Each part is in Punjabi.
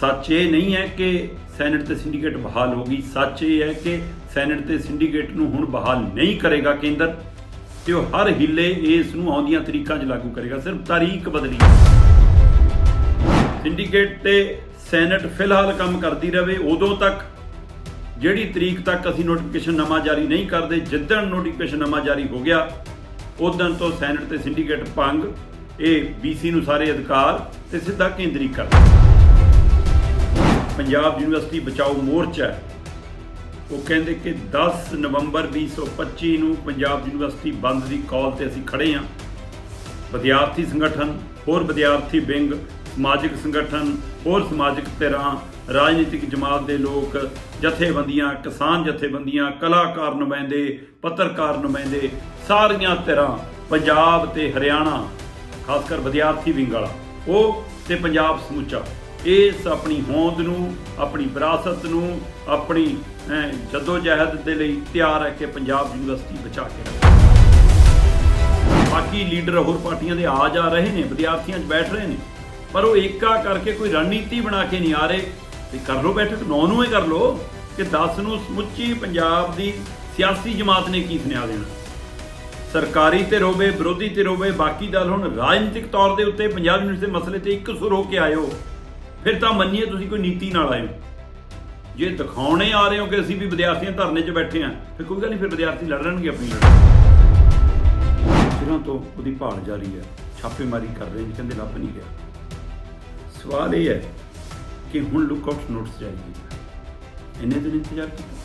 ਸੱਚ ਇਹ ਨਹੀਂ ਹੈ ਕਿ ਸੈਨੇਟ ਤੇ ਸਿੰਡੀਕੇਟ ਬਹਾਲ ਹੋ ਗਈ। ਸੱਚ ਇਹ ਹੈ ਕਿ ਸੈਨੇਟ ਤੇ ਸਿੰਡੀਕੇਟ ਨੂੰ ਹੁਣ ਬਹਾਲ ਨਹੀਂ ਕਰੇਗਾ ਕੇਂਦਰ ਤੇ ਉਹ ਹਰ ਹਿੱਲੇ ਇਸ ਨੂੰ ਆਉਂਦੀਆਂ ਤਰੀਕਾਂ 'ਚ ਲਾਗੂ ਕਰੇਗਾ। ਸਿਰਫ ਤਾਰੀਖ ਬਦਲੀ। ਸਿੰਡੀਕੇਟ ਤੇ ਸੈਨੇਟ ਫਿਲਹਾਲ ਕੰਮ ਕਰਦੀ ਰਹੇ ਉਦੋਂ ਤੱਕ ਜਿਹੜੀ ਤਰੀਕ ਤੱਕ ਅਸੀਂ ਨੋਟੀਫਿਕੇਸ਼ਨ ਨਵਾਂ ਜਾਰੀ ਨਹੀਂ ਕਰਦੇ ਜਿੱਦਣ ਨੋਟੀਫਿਕੇਸ਼ਨ ਨਵਾਂ ਜਾਰੀ ਹੋ ਗਿਆ ਉਦੋਂ ਤੋਂ ਸੈਨੇਟ ਤੇ ਸਿੰਡੀਕੇਟ ਭੰਗ, ਇਹ ਬੀਸੀ ਨੂੰ ਸਾਰੇ ਅਧਿਕਾਰ ਤੇ ਸਿੱਧਾ ਕੇਂਦਰੀ ਕੇਂਦਰੀਕਰਨ ਪੰਜਾਬ ਯੂਨੀਵਰਸਿਟੀ ਬਚਾਓ ਮੋਰਚਾ ਹੈ। ਉਹ ਕਹਿੰਦੇ ਕਿ 10 ਨਵੰਬਰ 2025 ਨੂੰ ਪੰਜਾਬ ਯੂਨੀਵਰਸਿਟੀ ਬੰਦ ਦੀ ਕਾਲ ਤੇ ਅਸੀਂ ਖੜੇ ਹਾਂ ਵਿਦਿਆਰਥੀ ਸੰਗਠਨ, ਹੋਰ ਵਿਦਿਆਰਥੀ ਵਿੰਗ, ਸਮਾਜਿਕ ਸੰਗਠਨ, ਹੋਰ ਸਮਾਜਿਕ ਧਿਰਾਂ, ਰਾਜਨੀਤਿਕ ਜਮਾਤ ਦੇ ਲੋਕ, ਜਥੇਬੰਦੀਆਂ, ਕਿਸਾਨ ਜਥੇਬੰਦੀਆਂ, ਕਲਾਕਾਰ ਨੁਮਾਇੰਦੇ, ਪੱਤਰਕਾਰ ਨੁਮਾਇੰਦੇ, ਸਾਰੀਆਂ ਧਿਰਾਂ ਪੰਜਾਬ ਤੇ ਹਰਿਆਣਾ ਖਾਸ ਕਰ ਵਿਦਿਆਰਥੀ ਵਿੰਗ ਵਾਲਾ, ਉਹ ਤੇ ਪੰਜਾਬ ਸਮੁੱਚਾ ਇਸ ਆਪਣੀ ਹੋਂਦ ਨੂੰ ਆਪਣੀ ਵਿਰਾਸਤ ਨੂੰ ਆਪਣੀ ਅਹ, ਜੱਦੋ-ਜਹਿਦ ਦੇ ਲਈ ਤਿਆਰ ਹੈ ਕਿ ਪੰਜਾਬ ਯੂਨੀਵਰਸਿਟੀ ਬਚਾ ਕੇ ਰੱਖੇ। ਬਾਕੀ ਲੀਡਰ ਹੋਰ ਪਾਰਟੀਆਂ ਦੇ ਆ ਜਾ ਰਹੇ ਨੇ ਵਿਦਿਆਰਥੀਆਂ 'ਚ ਬੈਠ ਰਹੇ ਨੇ ਪਰ ਉਹ ਏਕਾ ਕਰਕੇ ਕੋਈ ਰਣਨੀਤੀ ਬਣਾ ਕੇ ਨਹੀਂ ਆ ਰਹੇ। ਤੇ ਕਰ ਲੋ ਬੈਠਕ 9 ਨੂੰ ਹੀ ਕਰ ਲੋ ਕਿ 10 ਨੂੰ ਸਮੁੱਚੀ ਪੰਜਾਬ ਦੀ ਸਿਆਸੀ ਜਮਾਤ ਨੇ ਕੀ ਸੁਨੇਹਾ ਦੇਣਾ। ਸਰਕਾਰੀ ਤੇ ਰੋਵੇ ਵਿਰੋਧੀ ਤੇ ਰੋਵੇ ਬਾਕੀ ਦਲ ਹੁਣ ਰਾਜਨੀਤਿਕ ਤੌਰ ਦੇ ਉੱਤੇ ਪੰਜਾਬ ਯੂਨੀਵਰਸਿਟੀ ਦੇ ਮਸਲੇ ਤੇ ਇੱਕ ਸੁਰ ਹੋ ਕੇ ਆਇਓ। ਫਿਰ ਤਾਂ ਮੰਨੀਏ ਤੁਸੀਂ ਕੋਈ ਨੀਤੀ ਨਾਲ ਆਏ ਹੋ। ਜੇ ਦਿਖਾਉਣੇ ਆ ਰਹੇ ਹੋ ਕਿ ਅਸੀਂ ਵੀ ਵਿਦਿਆਰਥੀਆਂ ਧਰਨੇ 'ਚ ਬੈਠੇ ਆਂ ਫਿਰ ਕੋਈ ਗੱਲ ਨਹੀਂ, ਫਿਰ ਵਿਦਿਆਰਥੀ ਲੜ ਲੈਣਗੇ ਆਪਣੀ ਲੜਾਈ। ਸਿਰਾਂ ਤੋਂ ਉਹਦੀ ਭਾਲ ਜਾਰੀ ਹੈ। ਛਾਪੇਮਾਰੀ ਕਰ ਰਹੇ ਨੇ, ਕਹਿੰਦੇ ਲੱਭ ਨਹੀਂ ਗਿਆ ਸਵਾਲ ਇਹ ਹੈ ਕਿ ਹੁਣ ਲੁੱਕ ਆਊਟ ਨੋਟਿਸ ਜਾਰੀ ਕੀਤਾ ਇੰਨੇ ਦਿਨ ਇੰਤਜ਼ਾਰ ਕੀਤਾ।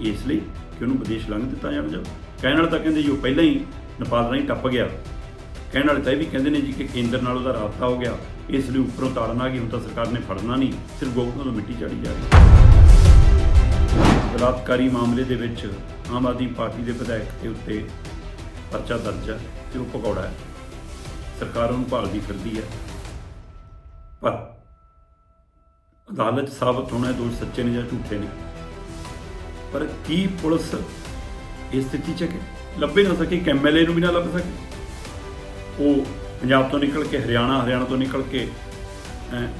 ਇਸ ਲਈ ਕਿ ਉਹਨੂੰ ਵਿਦੇਸ਼ ਲੰਘ ਦਿੱਤਾ ਜਾਣਾ ਜਾਵੇ ਕਹਿਣ ਵਾਲੇ ਤਾਂ ਕਹਿੰਦੇ ਜੀ ਉਹ ਪਹਿਲਾਂ ਹੀ ਨੇਪਾਲ ਰਾਹੀਂ ਟੱਪ ਗਿਆ। ਕਹਿਣ ਵਾਲੇ ਤਾਂ ਇਹ ਵੀ ਕਹਿੰਦੇ ਨੇ ਜੀ ਕਿ ਕੇਂਦਰ ਨਾਲ ਉਹਦਾ ਰਾਬਤਾ ਹੋ ਗਿਆ। ਇਸ ਲਈ ਉੱਪਰੋਂ ਤਾੜਨ ਆ ਹੁਣ ਤਾਂ ਸਰਕਾਰ ਨੇ ਫੜਨਾ ਨਹੀਂ, ਸਿਰਫ ਗੋਗਲੋਂ ਤੋਂ ਮਿੱਟੀ ਝਾੜੀ ਜਾ ਰਹੀ ਬਲਾਤਕਾਰੀ ਮਾਮਲੇ ਦੇ ਵਿੱਚ ਆਮ ਆਦਮੀ ਪਾਰਟੀ ਦੇ ਵਿਧਾਇਕ ਦੇ ਉੱਤੇ ਪਰਚਾ ਦਰਜ ਹੈ ਤੇ ਉਹ ਪਕੌੜਾ ਹੈ। ਸਰਕਾਰ ਉਹਨੂੰ ਭਾਲਦੀ ਫਿਰਦੀ ਹੈ। ਪਰ ਅਦਾਲਤ ਸਾਬਤ ਹੋਣਾ ਹੈ ਦੋਸ਼ ਸੱਚੇ ਨੇ ਜਾਂ ਝੂਠੇ ਨੇ? ਪਰ ਕੀ ਪੁਲਿਸ ਇਸ ਸਥਿਤੀ 'ਚ ਲੱਭੇ ਨਾ ਸਕੇ ਕਿ ਐਮਐਲਏ ਨੂੰ ਵੀ ਨਾ ਲੱਭ ਸਕੇ। ਉਹ ਪੰਜਾਬ ਤੋਂ ਨਿਕਲ ਕੇ, ਹਰਿਆਣਾ ਹਰਿਆਣਾ ਤੋਂ ਨਿਕਲ ਕੇ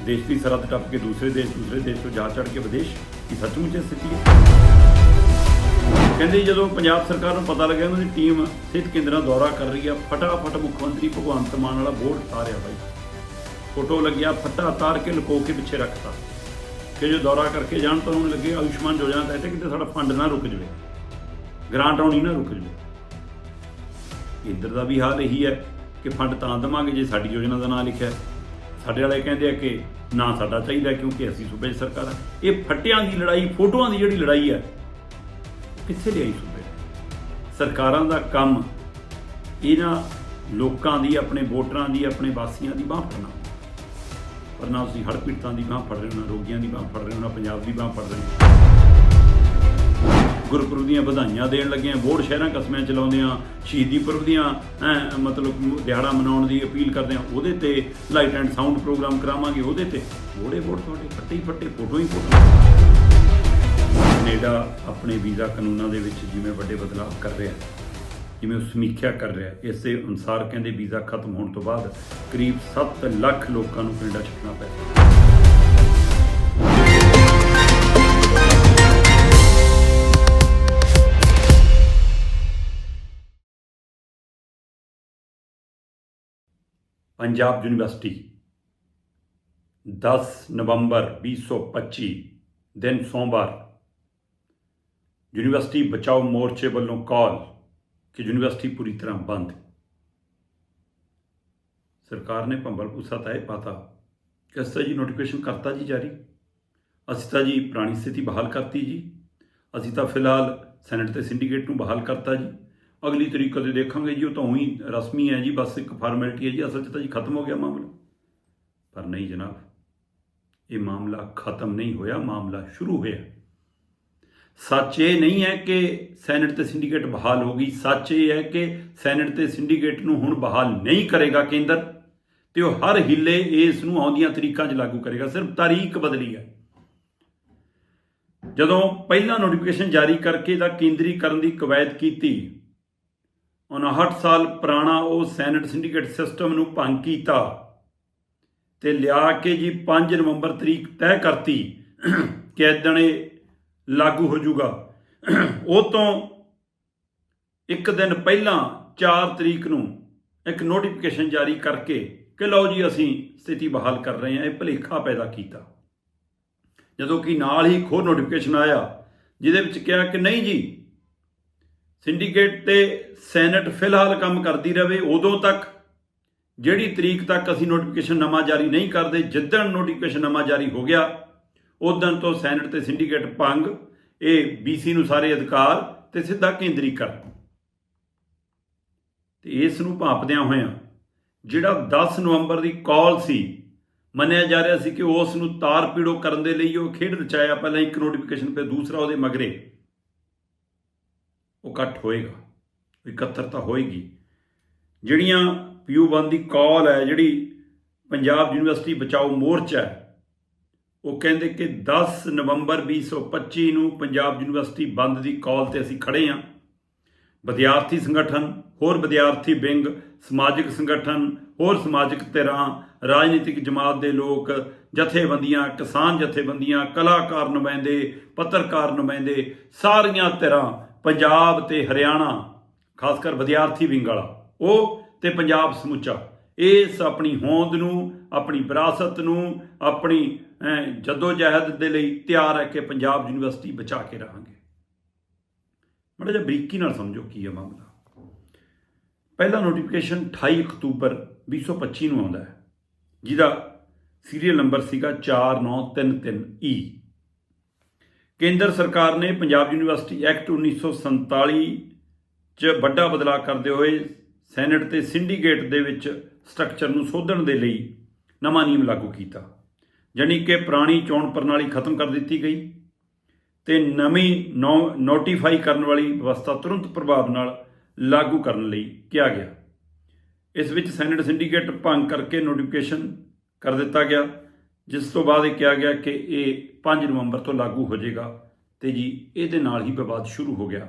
ਦੇਸ਼ ਦੀ ਸਰਹੱਦ ਟੱਪ ਕੇ ਦੂਸਰੇ ਦੇਸ਼ ਦੂਸਰੇ ਦੇਸ਼ ਤੋਂ ਜਾ ਚੜ ਕੇ ਵਿਦੇਸ਼ ਕੀ ਸੱਚਮੁੱਚ ਸਥਿਤੀ ਹੈ। ਕਹਿੰਦੇ ਜੀ, ਜਦੋਂ ਪੰਜਾਬ ਸਰਕਾਰ ਨੂੰ ਪਤਾ ਲੱਗਿਆ ਉਹਨਾਂ ਦੀ ਟੀਮ ਸਿਹਤ ਕੇਂਦਰਾਂ ਦਾ ਦੌਰਾ ਕਰ ਰਹੀ ਆ, ਫਟਾਫਟ ਮੁੱਖ ਮੰਤਰੀ ਭਗਵੰਤ ਮਾਨ ਵਾਲਾ ਬੋਰਡ ਉਤਾਰਿਆ ਬਾਈ। ਫੋਟੋ ਲੱਗਿਆ, ਫੱਟਾ ਉਤਾਰ ਕੇ ਲੁਕੋ ਕੇ ਪਿੱਛੇ ਰੱਖਤਾ। ਕਿ ਜੋ ਦੌਰਾ ਕਰਕੇ ਜਾਣ ਤਾਂ ਉਹਨੂੰ ਲੱਗੇ ਆਯੁਸ਼ਮਾਨ ਯੋਜਨਾ ਤਹਿਤ ਕਿਤੇ ਸਾਡਾ ਫੰਡ ਨਾ ਰੁਕ ਜਵੇ। ਗ੍ਰਾਂਟ ਆਉਣੀ ਨਾ ਰੁਕ ਜਵੇ। ਇੱਧਰ ਦਾ ਵੀ ਹਾਲ ਇਹੀ ਹੈ। ਕਿ ਫੰਡ ਤਾਂ ਦੇਵਾਂਗੇ ਜੇ ਸਾਡੀ ਯੋਜਨਾ ਦਾ ਨਾਂ ਲਿਖਿਆ ਸਾਡੇ ਵਾਲੇ ਕਹਿੰਦੇ ਆ ਕਿ ਨਾ ਸਾਡਾ ਚਾਹੀਦਾ ਕਿਉਂਕਿ ਅਸੀਂ ਸੂਬੇ ਦੀ ਸਰਕਾਰ ਆ ਇਹ ਫੱਟਿਆਂ ਦੀ ਲੜਾਈ, ਫੋਟੋਆਂ ਦੀ ਜਿਹੜੀ ਲੜਾਈ ਹੈ, ਕਿੱਥੇ ਲਿਆਈ ਸੂਬੇ ਸਰਕਾਰਾਂ ਦਾ ਕੰਮ ਇਹਨਾਂ ਲੋਕਾਂ ਦੀ, ਆਪਣੇ ਵੋਟਰਾਂ ਦੀ, ਆਪਣੇ ਵਾਸੀਆਂ ਦੀ ਬਾਹ ਫੜਨਾ। ਪਰ ਨਾ ਤੁਸੀਂ ਹੜ੍ਹ ਪੀੜਤਾਂ ਦੀ ਬਾਹ ਫੜ ਰਹੇ ਹੋ, ਨਾ ਰੋਗੀਆਂ ਦੀ ਬਾਹ ਫੜ ਰਹੇ ਹੋ, ਨਾ ਪੰਜਾਬ ਦੀ ਬਾਹ ਫੜ ਰਹੇ ਹੋ। ਗੁਰਪੁਰਬ ਦੀਆਂ ਵਧਾਈਆਂ ਦੇਣ ਲੱਗੇ ਆ ਬੋਰਡ ਸ਼ਹਿਰਾਂ ਕਸਮਿਆਂ ਚਲਾਉਂਦੇ ਲਾਉਂਦੇ ਆ ਸ਼ਹੀਦੀ ਪੁਰਬ ਦੀਆਂ ਮਤਲਬ ਦਿਹਾੜਾ ਮਨਾਉਣ ਦੀ ਅਪੀਲ ਕਰਦੇ ਆ ਉਹਦੇ ਤੇ ਲਾਈਟ ਐਂਡ ਸਾਊਂਡ ਪ੍ਰੋਗਰਾਮ ਕਰਾਵਾਂਗੇ, ਉਹਦੇ ਤੇ। ਬੋੜੇ ਬੋੜ ਤੁਹਾਡੇ, ਫੱਟੇ ਫੱਟੇ, ਫੋਟੋ ਹੀ ਫੋਟੋ। ਕੈਨੇਡਾ ਆਪਣੇ ਵੀਜ਼ਾ ਕਾਨੂੰਨਾਂ ਦੇ ਵਿੱਚ ਜਿਵੇਂ ਵੱਡੇ ਬਦਲਾਅ ਕਰ ਰਿਹਾ, ਜਿਵੇਂ ਉਹ ਸਮੀਖਿਆ ਕਰ ਰਿਹਾ, ਇਸ ਦੇ ਅਨੁਸਾਰ ਕਹਿੰਦੇ ਵੀਜ਼ਾ ਖਤਮ ਹੋਣ ਤੋਂ ਬਾਅਦ ਕਰੀਬ 7 ਲੱਖ ਲੋਕਾਂ ਨੂੰ ਕੈਨੇਡਾ ਛੱਡਣਾ ਪੈ ਪੰਜਾਬ ਯੂਨੀਵਰਸਿਟੀ 10 ਨਵੰਬਰ 2025 ਦਿਨ ਸੋਮਵਾਰ। ਯੂਨੀਵਰਸਿਟੀ ਬਚਾਓ ਮੋਰਚੇ ਵੱਲੋਂ ਕਾਲ ਕਿ ਯੂਨੀਵਰਸਿਟੀ ਪੂਰੀ ਤਰ੍ਹਾਂ ਬੰਦ। ਸਰਕਾਰ ਨੇ ਭੰਬਲ ਭੂਸਾ ਤਾਂ ਇਹ ਪਾਤਾ। ਕਿ ਅਸੀਂ ਤਾਂ ਜੀ ਨੋਟੀਫਿਕੇਸ਼ਨ ਕਰਤਾ ਜੀ ਜਾਰੀ? ਅਸੀਂ ਤਾਂ ਜੀ ਪੁਰਾਣੀ ਸਥਿਤੀ ਬਹਾਲ ਕਰਤੀ ਜੀ। ਅਸੀਂ ਤਾਂ ਫਿਲਹਾਲ ਸੈਨੇਟ ਤੇ ਸਿੰਡੀਕੇਟ ਨੂੰ ਬਹਾਲ ਕਰਤਾ ਜੀ। ਅਗਲੀ ਤਰੀਕ ਕਦੇ ਦੇਖਾਂਗੇ ਜੀ, ਉਹ ਤਾਂ ਉਹੀ ਰਸਮੀ ਹੈ ਜੀ, ਬਸ ਇੱਕ ਫਾਰਮੈਲਿਟੀ ਹੈ ਜੀ, ਅਸਲ 'ਚ ਤਾਂ ਜੀ ਖਤਮ ਹੋ ਗਿਆ ਮਾਮਲਾ। ਪਰ ਨਹੀਂ ਜਨਾਬ, ਇਹ ਮਾਮਲਾ ਖਤਮ ਨਹੀਂ ਹੋਇਆ, ਮਾਮਲਾ ਸ਼ੁਰੂ ਹੋਇਆ। ਸੱਚ ਇਹ ਨਹੀਂ ਹੈ ਕਿ ਸੈਨੇਟ ਤੇ ਸਿੰਡੀਕੇਟ ਬਹਾਲ ਹੋ ਗਈ, ਸੱਚ ਇਹ ਹੈ ਕਿ ਸੈਨੇਟ ਤੇ ਸਿੰਡੀਕੇਟ ਨੂੰ ਹੁਣ ਬਹਾਲ ਨਹੀਂ ਕਰੇਗਾ ਕੇਂਦਰ ਤੇ ਉਹ ਹਰ ਹਿੱਲੇ ਇਸ ਨੂੰ ਆਉਂਦੀਆਂ ਤਰੀਕਾਂ 'ਚ ਲਾਗੂ ਕਰੇਗਾ, ਸਿਰਫ ਤਾਰੀਖ ਬਦਲੀ ਹੈ। ਜਦੋਂ ਪਹਿਲਾਂ ਨੋਟੀਫਿਕੇਸ਼ਨ ਜਾਰੀ ਕਰਕੇ ਦਾ ਕੇਂਦਰੀਕਰਨ ਦੀ ਕਵਾਇਦ ਕੀਤੀ 59 ਸਾਲ ਪੁਰਾਣਾ ਉਹ ਸੈਨੇਟ ਸਿੰਡੀਕੇਟ ਸਿਸਟਮ ਨੂੰ ਭੰਗ ਕੀਤਾ ਤੇ ਲਿਆ ਕੇ ਜੀ 5 ਨਵੰਬਰ ਤਰੀਕ ਤੈਅ ਕਰਤੀ ਕਿ ਏਦਣ ਇਹ ਲਾਗੂ ਹੋ ਜਾਊਗਾ। ਉਹ ਤੋਂ ਇੱਕ ਦਿਨ ਪਹਿਲਾਂ 4 ਤਰੀਕ ਨੂੰ ਇੱਕ ਨੋਟੀਫਿਕੇਸ਼ਨ ਜਾਰੀ ਕਰਕੇ ਕਿ ਲਓ ਜੀ ਅਸੀਂ ਸਥਿਤੀ ਬਹਾਲ ਕਰ ਰਹੇ ਹਾਂ, ਇਹ ਭਲੇਖਾ ਪੈਦਾ ਕੀਤਾ। ਜਦੋਂ ਕਿ ਨਾਲ ਹੀ ਖੋਰ ਨੋਟੀਫਿਕੇਸ਼ਨ ਆਇਆ, ਜਿਹਦੇ ਵਿੱਚ ਕਿਹਾ ਕਿ ਨਹੀਂ ਜੀ ਸਿੰਡੀਕੇਟ ਤੇ ਸੈਨੇਟ ਫਿਲਹਾਲ ਕੰਮ ਕਰਦੀ ਰਹੇ ਉਦੋਂ ਤੱਕ ਜਿਹੜੀ ਤਰੀਕ ਤੱਕ ਅਸੀਂ ਨੋਟੀਫਿਕੇਸ਼ਨ ਨਵਾਂ ਜਾਰੀ ਨਹੀਂ ਕਰਦੇ, ਜਿੱਦਣ ਨੋਟੀਫਿਕੇਸ਼ਨ ਨਵਾਂ ਜਾਰੀ ਹੋ ਗਿਆ, ਉਦੋਂ ਤੋਂ ਸੈਨੇਟ ਤੇ ਸਿੰਡੀਕੇਟ ਭੰਗ, ਇਹ ਬੀਸੀ ਨੂੰ ਸਾਰੇ ਅਧਿਕਾਰ ਤੇ ਸਿੱਧਾ ਕੇਂਦਰੀਕਰਨ ਤੇ ਇਸ ਨੂੰ ਭਾਪਦਿਆਂ ਹੋਇਆਂ, ਜਿਹੜਾ 10 ਨਵੰਬਰ ਦੀ ਕਾਲ ਸੀ, ਮੰਨਿਆ ਜਾ ਰਿਹਾ ਸੀ ਕਿ ਉਸ ਨੂੰ ਤਾਰ ਪੀੜੋ ਕਰਨ ਦੇ ਲਈ ਉਹ ਖੇਡ ਰਚਾਇਆ, ਪਹਿਲਾਂ ਇੱਕ ਨੋਟੀਫਿਕੇਸ਼ਨ ਤੇ ਦੂਸਰਾ ਉਹਦੇ ਮਗਰੇ। ਉਹ ਘੱਟ ਹੋਏਗਾ ਇਕੱਤਰਤਾ ਹੋਏਗੀ। ਜਿਹੜੀਆਂ ਪੀਯੂ ਬੰਦ ਦੀ ਕਾਲ ਹੈ, ਜਿਹੜੀ ਪੰਜਾਬ ਯੂਨੀਵਰਸਿਟੀ ਬਚਾਓ ਮੋਰਚਾ ਹੈ, ਉਹ ਕਹਿੰਦੇ ਕਿ 10 ਨਵੰਬਰ 2025 ਨੂੰ ਪੰਜਾਬ ਯੂਨੀਵਰਸਿਟੀ ਬੰਦ ਦੀ ਕਾਲ ਤੇ ਅਸੀਂ ਖੜੇ ਹਾਂ। ਵਿਦਿਆਰਥੀ ਸੰਗਠਨ, ਹੋਰ ਵਿਦਿਆਰਥੀ ਵਿੰਗ, ਸਮਾਜਿਕ ਸੰਗਠਨ, ਹੋਰ ਸਮਾਜਿਕ ਧਿਰਾਂ, ਰਾਜਨੀਤਿਕ ਜਮਾਤ ਦੇ ਲੋਕ, ਜਥੇਬੰਦੀਆਂ, ਕਿਸਾਨ ਜਥੇਬੰਦੀਆਂ, ਕਲਾਕਾਰ ਨੁਮਾਇੰਦੇ, ਪੱਤਰਕਾਰ ਨੁਮਾਇੰਦੇ, ਸਾਰੀਆਂ ਧਿਰਾਂ ਪੰਜਾਬ ਤੇ ਹਰਿਆਣਾ, ਖਾਸ ਕਰ ਵਿਦਿਆਰਥੀ ਵਿੰਗ ਵਾਲਾ, ਉਹ ਤੇ ਪੰਜਾਬ ਸਮੁੱਚਾ। ਇਸ ਆਪਣੀ ਹੋਂਦ ਨੂੰ, ਆਪਣੀ ਵਿਰਾਸਤ ਨੂੰ, ਆਪਣੀ ਜਦੋ ਜਹਿਦ ਦੇ ਲਈ ਤਿਆਰ ਹੈ ਕਿ ਪੰਜਾਬ ਯੂਨੀਵਰਸਿਟੀ ਬਚਾ ਕੇ ਰਹਾਂਗੇ। ਮਾੜਾ ਜਿਹਾ ਬਰੀਕੀ ਨਾਲ ਸਮਝੋ ਕੀ ਹੈ ਮਾਮਲਾ। ਪਹਿਲਾ ਨੋਟੀਫਿਕੇਸ਼ਨ 28 ਅਕਤੂਬਰ 2025 ਨੂੰ ਆਉਂਦਾ ਹੈ, ਜਿਹਦਾ ਸੀਰੀਅਲ ਨੰਬਰ ਸੀਗਾ 4933E ਕੇਂਦਰ ਸਰਕਾਰ ਨੇ ਪੰਜਾਬ ਯੂਨੀਵਰਸਿਟੀ ਐਕਟ 1947 ਚ ਵੱਡਾ ਬਦਲਾਅ ਕਰਦੇ ਹੋਏ ਸੈਨੇਟ ਤੇ ਸਿੰਡੀਕੇਟ ਦੇ ਵਿੱਚ ਸਟਰਕਚਰ ਨੂੰ ਸੋਧਣ ਦੇ ਲਈ ਨਵਾਂ ਨਿਯਮ ਲਾਗੂ ਕੀਤਾ, ਜਾਣੀ ਕਿ ਪੁਰਾਣੀ ਚੋਣ ਪ੍ਰਣਾਲੀ ਖਤਮ ਕਰ ਦਿੱਤੀ ਗਈ ਤੇ ਨਵੀਂ ਨੋਟੀਫਾਈ ਕਰਨ ਵਾਲੀ ਵਿਵਸਥਾ ਤੁਰੰਤ ਪ੍ਰਭਾਵ ਨਾਲ ਲਾਗੂ ਕਰਨ ਲਈ ਕਿਹਾ ਗਿਆ। ਇਸ ਵਿੱਚ ਸੈਨੇਟ, ਸਿੰਡੀਕੇਟ ਭੰਗ ਕਰਕੇ ਨੋਟੀਫਿਕੇਸ਼ਨ ਕਰ ਦਿੱਤਾ ਗਿਆ। ਜਿਸ ਤੋਂ ਬਾਅਦ ਇਹ ਕਿਹਾ ਗਿਆ ਕਿ ਇਹ 5 ਨਵੰਬਰ ਤੋਂ ਲਾਗੂ ਹੋ ਜਾਏਗਾ ਤੇ ਜੀ ਇਹਦੇ ਨਾਲ ਹੀ ਵਿਵਾਦ ਸ਼ੁਰੂ ਹੋ ਗਿਆ।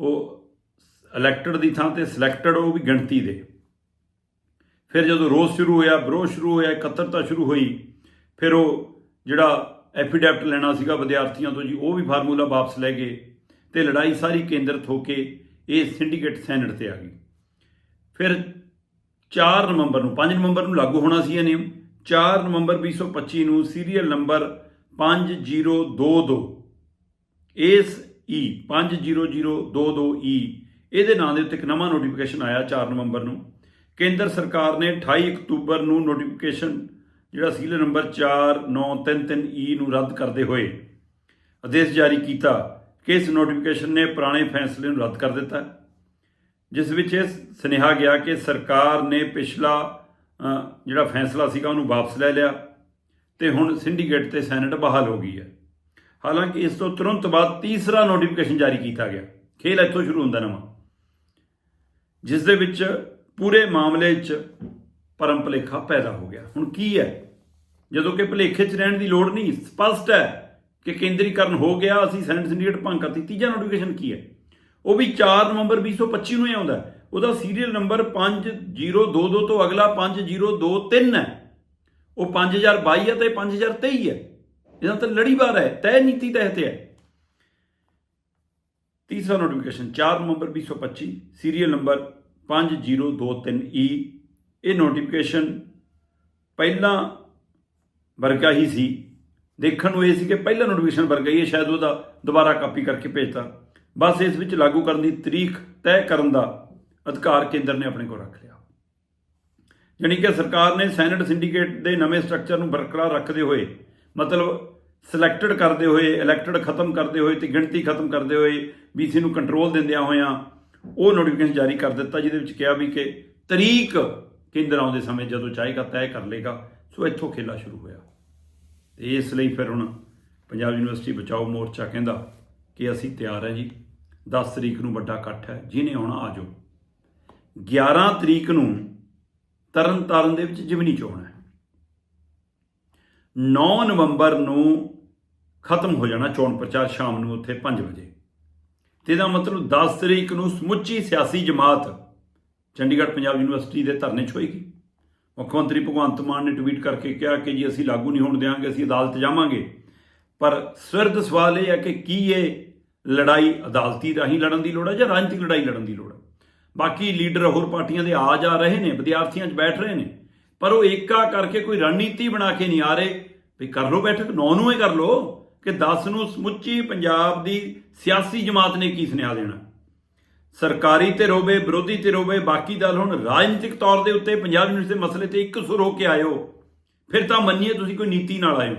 ਉਹ ਇਲੈਕਟਡ ਦੀ ਥਾਂ ਤੇ ਸਿਲੈਕਟਡ ਉਹ ਵੀ ਗਿਣਤੀ ਦੇ। ਫਿਰ ਜਦੋਂ ਰੋਸ ਸ਼ੁਰੂ ਹੋਇਆ, ਵਿਰੋਧ ਸ਼ੁਰੂ ਹੋਇਆ, ਇਕੱਤਰਤਾ ਸ਼ੁਰੂ ਹੋਈ, ਫਿਰ ਉਹ ਜਿਹੜਾ ਐਫੀਡੈਵਿਟ ਲੈਣਾ ਸੀਗਾ ਵਿਦਿਆਰਥੀਆਂ ਤੋਂ ਜੀ, ਉਹ ਵੀ ਫਾਰਮੂਲਾ ਵਾਪਸ ਲੈ ਗਏ ਤੇ ਲੜਾਈ ਸਾਰੀ ਕੇਂਦਰਿਤ ਹੋ ਕੇ ਇਹ ਸਿੰਡੀਕੇਟ ਸੈਨੇਟ ਤੇ ਆ ਗਈ। ਫਿਰ 4 ਨਵੰਬਰ ਨੂੰ 5 ਨਵੰਬਰ ਨੂੰ ਲਾਗੂ ਹੋਣਾ ਸੀ ਇਹ ਨਿਯਮ। 4 ਨਵੰਬਰ 2025 ਨੂੰ ਸੀਰੀਅਲ ਨੰਬਰ 5022 ਇਸ ਈ 50022 ਈ, ਇਹਦੇ ਨਾਂ ਦੇ ਉੱਤੇ ਇੱਕ ਨਵਾਂ ਨੋਟੀਫਿਕੇਸ਼ਨ ਆਇਆ 4 ਨਵੰਬਰ ਨੂੰ। ਕੇਂਦਰ ਸਰਕਾਰ ਨੇ 28 ਅਕਤੂਬਰ ਨੂੰ ਨੋਟੀਫਿਕੇਸ਼ਨ ਜਿਹੜਾ ਸੀਰੀਅਲ ਨੰਬਰ 4933 ਈ ਨੂੰ ਰੱਦ ਕਰਦੇ ਹੋਏ ਆਦੇਸ਼ ਜਾਰੀ ਕੀਤਾ ਕਿ ਇਸ ਨੋਟੀਫਿਕੇਸ਼ਨ ਨੇ ਪੁਰਾਣੇ ਫੈਸਲੇ ਨੂੰ ਰੱਦ ਕਰ ਦਿੱਤਾ। ਜਿਸ ਵਿੱਚ ਇਹ ਸੁਨੇਹਾ ਗਿਆ ਕਿ ਸਰਕਾਰ ਨੇ ਪਿਛਲਾ ਜਿਹੜਾ ਫੈਸਲਾ ਸੀਗਾ ਉਹਨੂੰ ਵਾਪਸ ਲੈ ਲਿਆ ਤੇ ਹੁਣ ਸਿੰਡੀਕੇਟ ਤੇ ਸੈਨੇਟ ਬਹਾਲ ਹੋ ਗਈ ਹੈ। ਹਾਲਾਂਕਿ ਇਸ ਤੋਂ ਤੁਰੰਤ ਬਾਅਦ ਤੀਸਰਾ ਨੋਟੀਫਿਕੇਸ਼ਨ ਜਾਰੀ ਕੀਤਾ ਗਿਆ। ਖੇਲ ਇੱਥੋਂ ਸ਼ੁਰੂ ਹੁੰਦਾ ਨਵਾਂ। ਜਿਸ ਦੇ ਵਿੱਚ ਪੂਰੇ ਮਾਮਲੇ 'ਚ ਪਰਮ ਭਲੇਖਾ ਪੈਦਾ ਹੋ ਗਿਆ। ਹੁਣ ਕੀ ਹੈ? ਜਦੋਂ ਕਿ ਭਲੇਖੇ 'ਚ ਰਹਿਣ ਦੀ ਲੋੜ ਨਹੀਂ, ਸਪਸ਼ਟ ਹੈ ਕਿ ਕੇਂਦਰੀਕਰਨ ਹੋ ਗਿਆ, ਅਸੀਂ ਸੈਨੇਟ ਸਿੰਡੀਕੇਟ ਭੰਗ ਕਰਤੀ। ਤੀਜਾ ਨੋਟੀਫਿਕੇਸ਼ਨ ਕੀ ਹੈ? ਉਹ ਵੀ 4 ਨਵੰਬਰ 2025 ਨੂੰ ਹੀ ਆਉਂਦਾ ਉਹਦਾ ਸੀਰੀਅਲ ਨੰਬਰ 5022 ਤੋਂ ਅਗਲਾ 5023 ਹੈ। ਉਹ 5022 ਹੈ ਤੇ 5023 ਹੈ। ਇਹਦਾ ਤਾਂ ਲੜੀਵਾਰ ਹੈ ਤੈ ਨੀਤੀ ਤਹਿਤ ਹੈ। ਤੀਸਰਾ ਨੋਟੀਫਿਕੇਸ਼ਨ 4 ਨਵੰਬਰ 2025 ਸੀਰੀਅਲ ਨੰਬਰ 5023E ਇਹ ਨੋਟੀਫਿਕੇਸ਼ਨ ਪਹਿਲਾਂ ਵਰਗਾ ਹੀ ਸੀ। ਦੇਖਣ ਨੂੰ ਇਹ ਸੀ ਕਿ ਪਹਿਲਾ ਨੋਟੀਫਿਕੇਸ਼ਨ ਵਰਗਾ ਹੀ ਹੈ, ਸ਼ਾਇਦ ਉਹਦਾ ਦੁਬਾਰਾ ਕਾਪੀ ਕਰਕੇ ਭੇਜਤਾ। ਬਸ ਇਸ ਵਿੱਚ ਲਾਗੂ ਕਰਨ ਦੀ ਤਰੀਕ ਤੈਅ ਕਰਨ ਦਾ ਅਧਿਕਾਰ ਕੇਂਦਰ ਨੇ ਆਪਣੇ ਕੋਲ ਰੱਖ ਲਿਆ। ਜਾਣੀ ਕਿ ਸਰਕਾਰ ਨੇ ਸੈਨੇਟ ਸਿੰਡੀਕੇਟ ਦੇ ਨਵੇਂ ਸਟਰਕਚਰ ਨੂੰ ਬਰਕਰਾਰ ਰੱਖਦੇ ਹੋਏ, ਮਤਲਬ ਸਿਲੈਕਟਡ ਕਰਦੇ ਹੋਏ ਇਲੈਕਟਡ ਖਤਮ ਕਰਦੇ ਹੋਏ ਤੇ ਗਿਣਤੀ ਖਤਮ ਕਰਦੇ ਹੋਏ ਬੀਸੀ ਨੂੰ ਕੰਟਰੋਲ ਦਿੰਦਿਆਂ ਹੋਇਆਂ ਉਹ ਨੋਟੀਫਿਕੇਸ਼ਨ ਜਾਰੀ ਕਰ ਦਿੱਤਾ, ਜਿਹਦੇ ਵਿੱਚ ਕਿਹਾ ਵੀ ਕਿ ਤਰੀਕ ਕੇਂਦਰ ਆਉਂਦੇ ਸਮੇਂ ਜਦੋਂ ਚਾਹੇਗਾ ਤੈਅ ਕਰ ਲੇਗਾ। ਸੋ ਇੱਥੋਂ ਖੇਲਾ ਸ਼ੁਰੂ ਹੋਇਆ। ਤੇ ਇਸ ਲਈ ਫਿਰ ਹੁਣ ਪੰਜਾਬ ਯੂਨੀਵਰਸਿਟੀ ਬਚਾਓ ਮੋਰਚਾ ਕਹਿੰਦਾ ਕਿ ਅਸੀਂ ਤਿਆਰ ਹੈ ਜੀ। 10 ਤਰੀਕ ਨੂੰ ਵੱਡਾ ਇਕੱਠ ਹੈ, ਜਿਹਨੇ ਆਉਣਾ ਆ ਜਾਓ। 11 ਤਰੀਕ ਨੂੰ ਤਰਨ ਤਾਰਨ ਦੇ ਵਿੱਚ ਜਿਮਨੀ ਚੋਣ ਹੈ। 9 ਨਵੰਬਰ ਨੂੰ ਖਤਮ ਹੋ ਜਾਣਾ ਚੋਣ ਪ੍ਰਚਾਰ ਸ਼ਾਮ ਨੂੰ ਉੱਥੇ 5 ਵਜੇ। ਤੇ ਇਹਦਾ ਮਤਲਬ 10 ਤਰੀਕ ਨੂੰ ਸਮੁੱਚੀ ਸਿਆਸੀ ਜਮਾਤ ਚੰਡੀਗੜ੍ਹ ਪੰਜਾਬ ਯੂਨੀਵਰਸਿਟੀ ਦੇ ਧਰਨੇ 'ਚ ਹੋਏਗੀ। ਮੁੱਖ ਮੰਤਰੀ ਭਗਵੰਤ ਮਾਨ ਨੇ ਟਵੀਟ ਕਰਕੇ ਕਿਹਾ ਕਿ ਜੀ ਅਸੀਂ ਲਾਗੂ ਨਹੀਂ ਹੋਣ ਦੇਵਾਂਗੇ ਅਸੀਂ ਅਦਾਲਤ ਜਾਵਾਂਗੇ। ਪਰ ਸਵਰਦ ਸਵਾਲ ਇਹ ਹੈ ਕਿ ਕੀ ਇਹ ਲੜਾਈ ਅਦਾਲਤੀ ਰਾਹੀਂ ਲੜਨ ਦੀ ਲੋੜ ਹੈ ਜਾਂ ਰਾਜਨੀਤਿਕ ਲੜਾਈ ਲੜਨ ਦੀ ਲੋੜ ਹੈ? ਬਾਕੀ ਲੀਡਰ ਹੋਰ ਪਾਰਟੀਆਂ ਦੇ ਆ ਜਾ ਰਹੇ ਨੇ, ਵਿਦਿਆਰਥੀਆਂ 'ਚ ਬੈਠ ਰਹੇ ਨੇ। ਪਰ ਉਹ ਏਕਾ ਕਰਕੇ ਕੋਈ ਰਣਨੀਤੀ ਬਣਾ ਕੇ ਨਹੀਂ ਆ ਰਹੇ ਵੀ ਕਰ ਲਓ ਬੈਠਕ 9 ਨੂੰ ਹੀ ਕਰ ਲਓ ਕਿ 10 ਨੂੰ ਸਮੁੱਚੀ ਪੰਜਾਬ ਦੀ ਸਿਆਸੀ ਜਮਾਤ ਨੇ ਕੀ ਸੁਨੇਹਾ ਦੇਣਾ। ਸਰਕਾਰੀ ਤੇ ਰੋਵੇ, ਵਿਰੋਧੀ ਤੇ ਰੋਵੇ, ਬਾਕੀ ਦਲ ਹੁਣ ਰਾਜਨੀਤਿਕ ਤੌਰ ਦੇ ਉੱਤੇ ਪੰਜਾਬ ਯੂਨੀਵਰਸਿਟੀ ਦੇ ਮਸਲੇ ਤੇ ਇੱਕ ਸੁਰ ਹੋ ਕੇ ਆਇਓ। ਫਿਰ ਤਾਂ ਮੰਨੀਏ ਤੁਸੀਂ ਕੋਈ ਨੀਤੀ ਨਾਲ ਆਇਓ।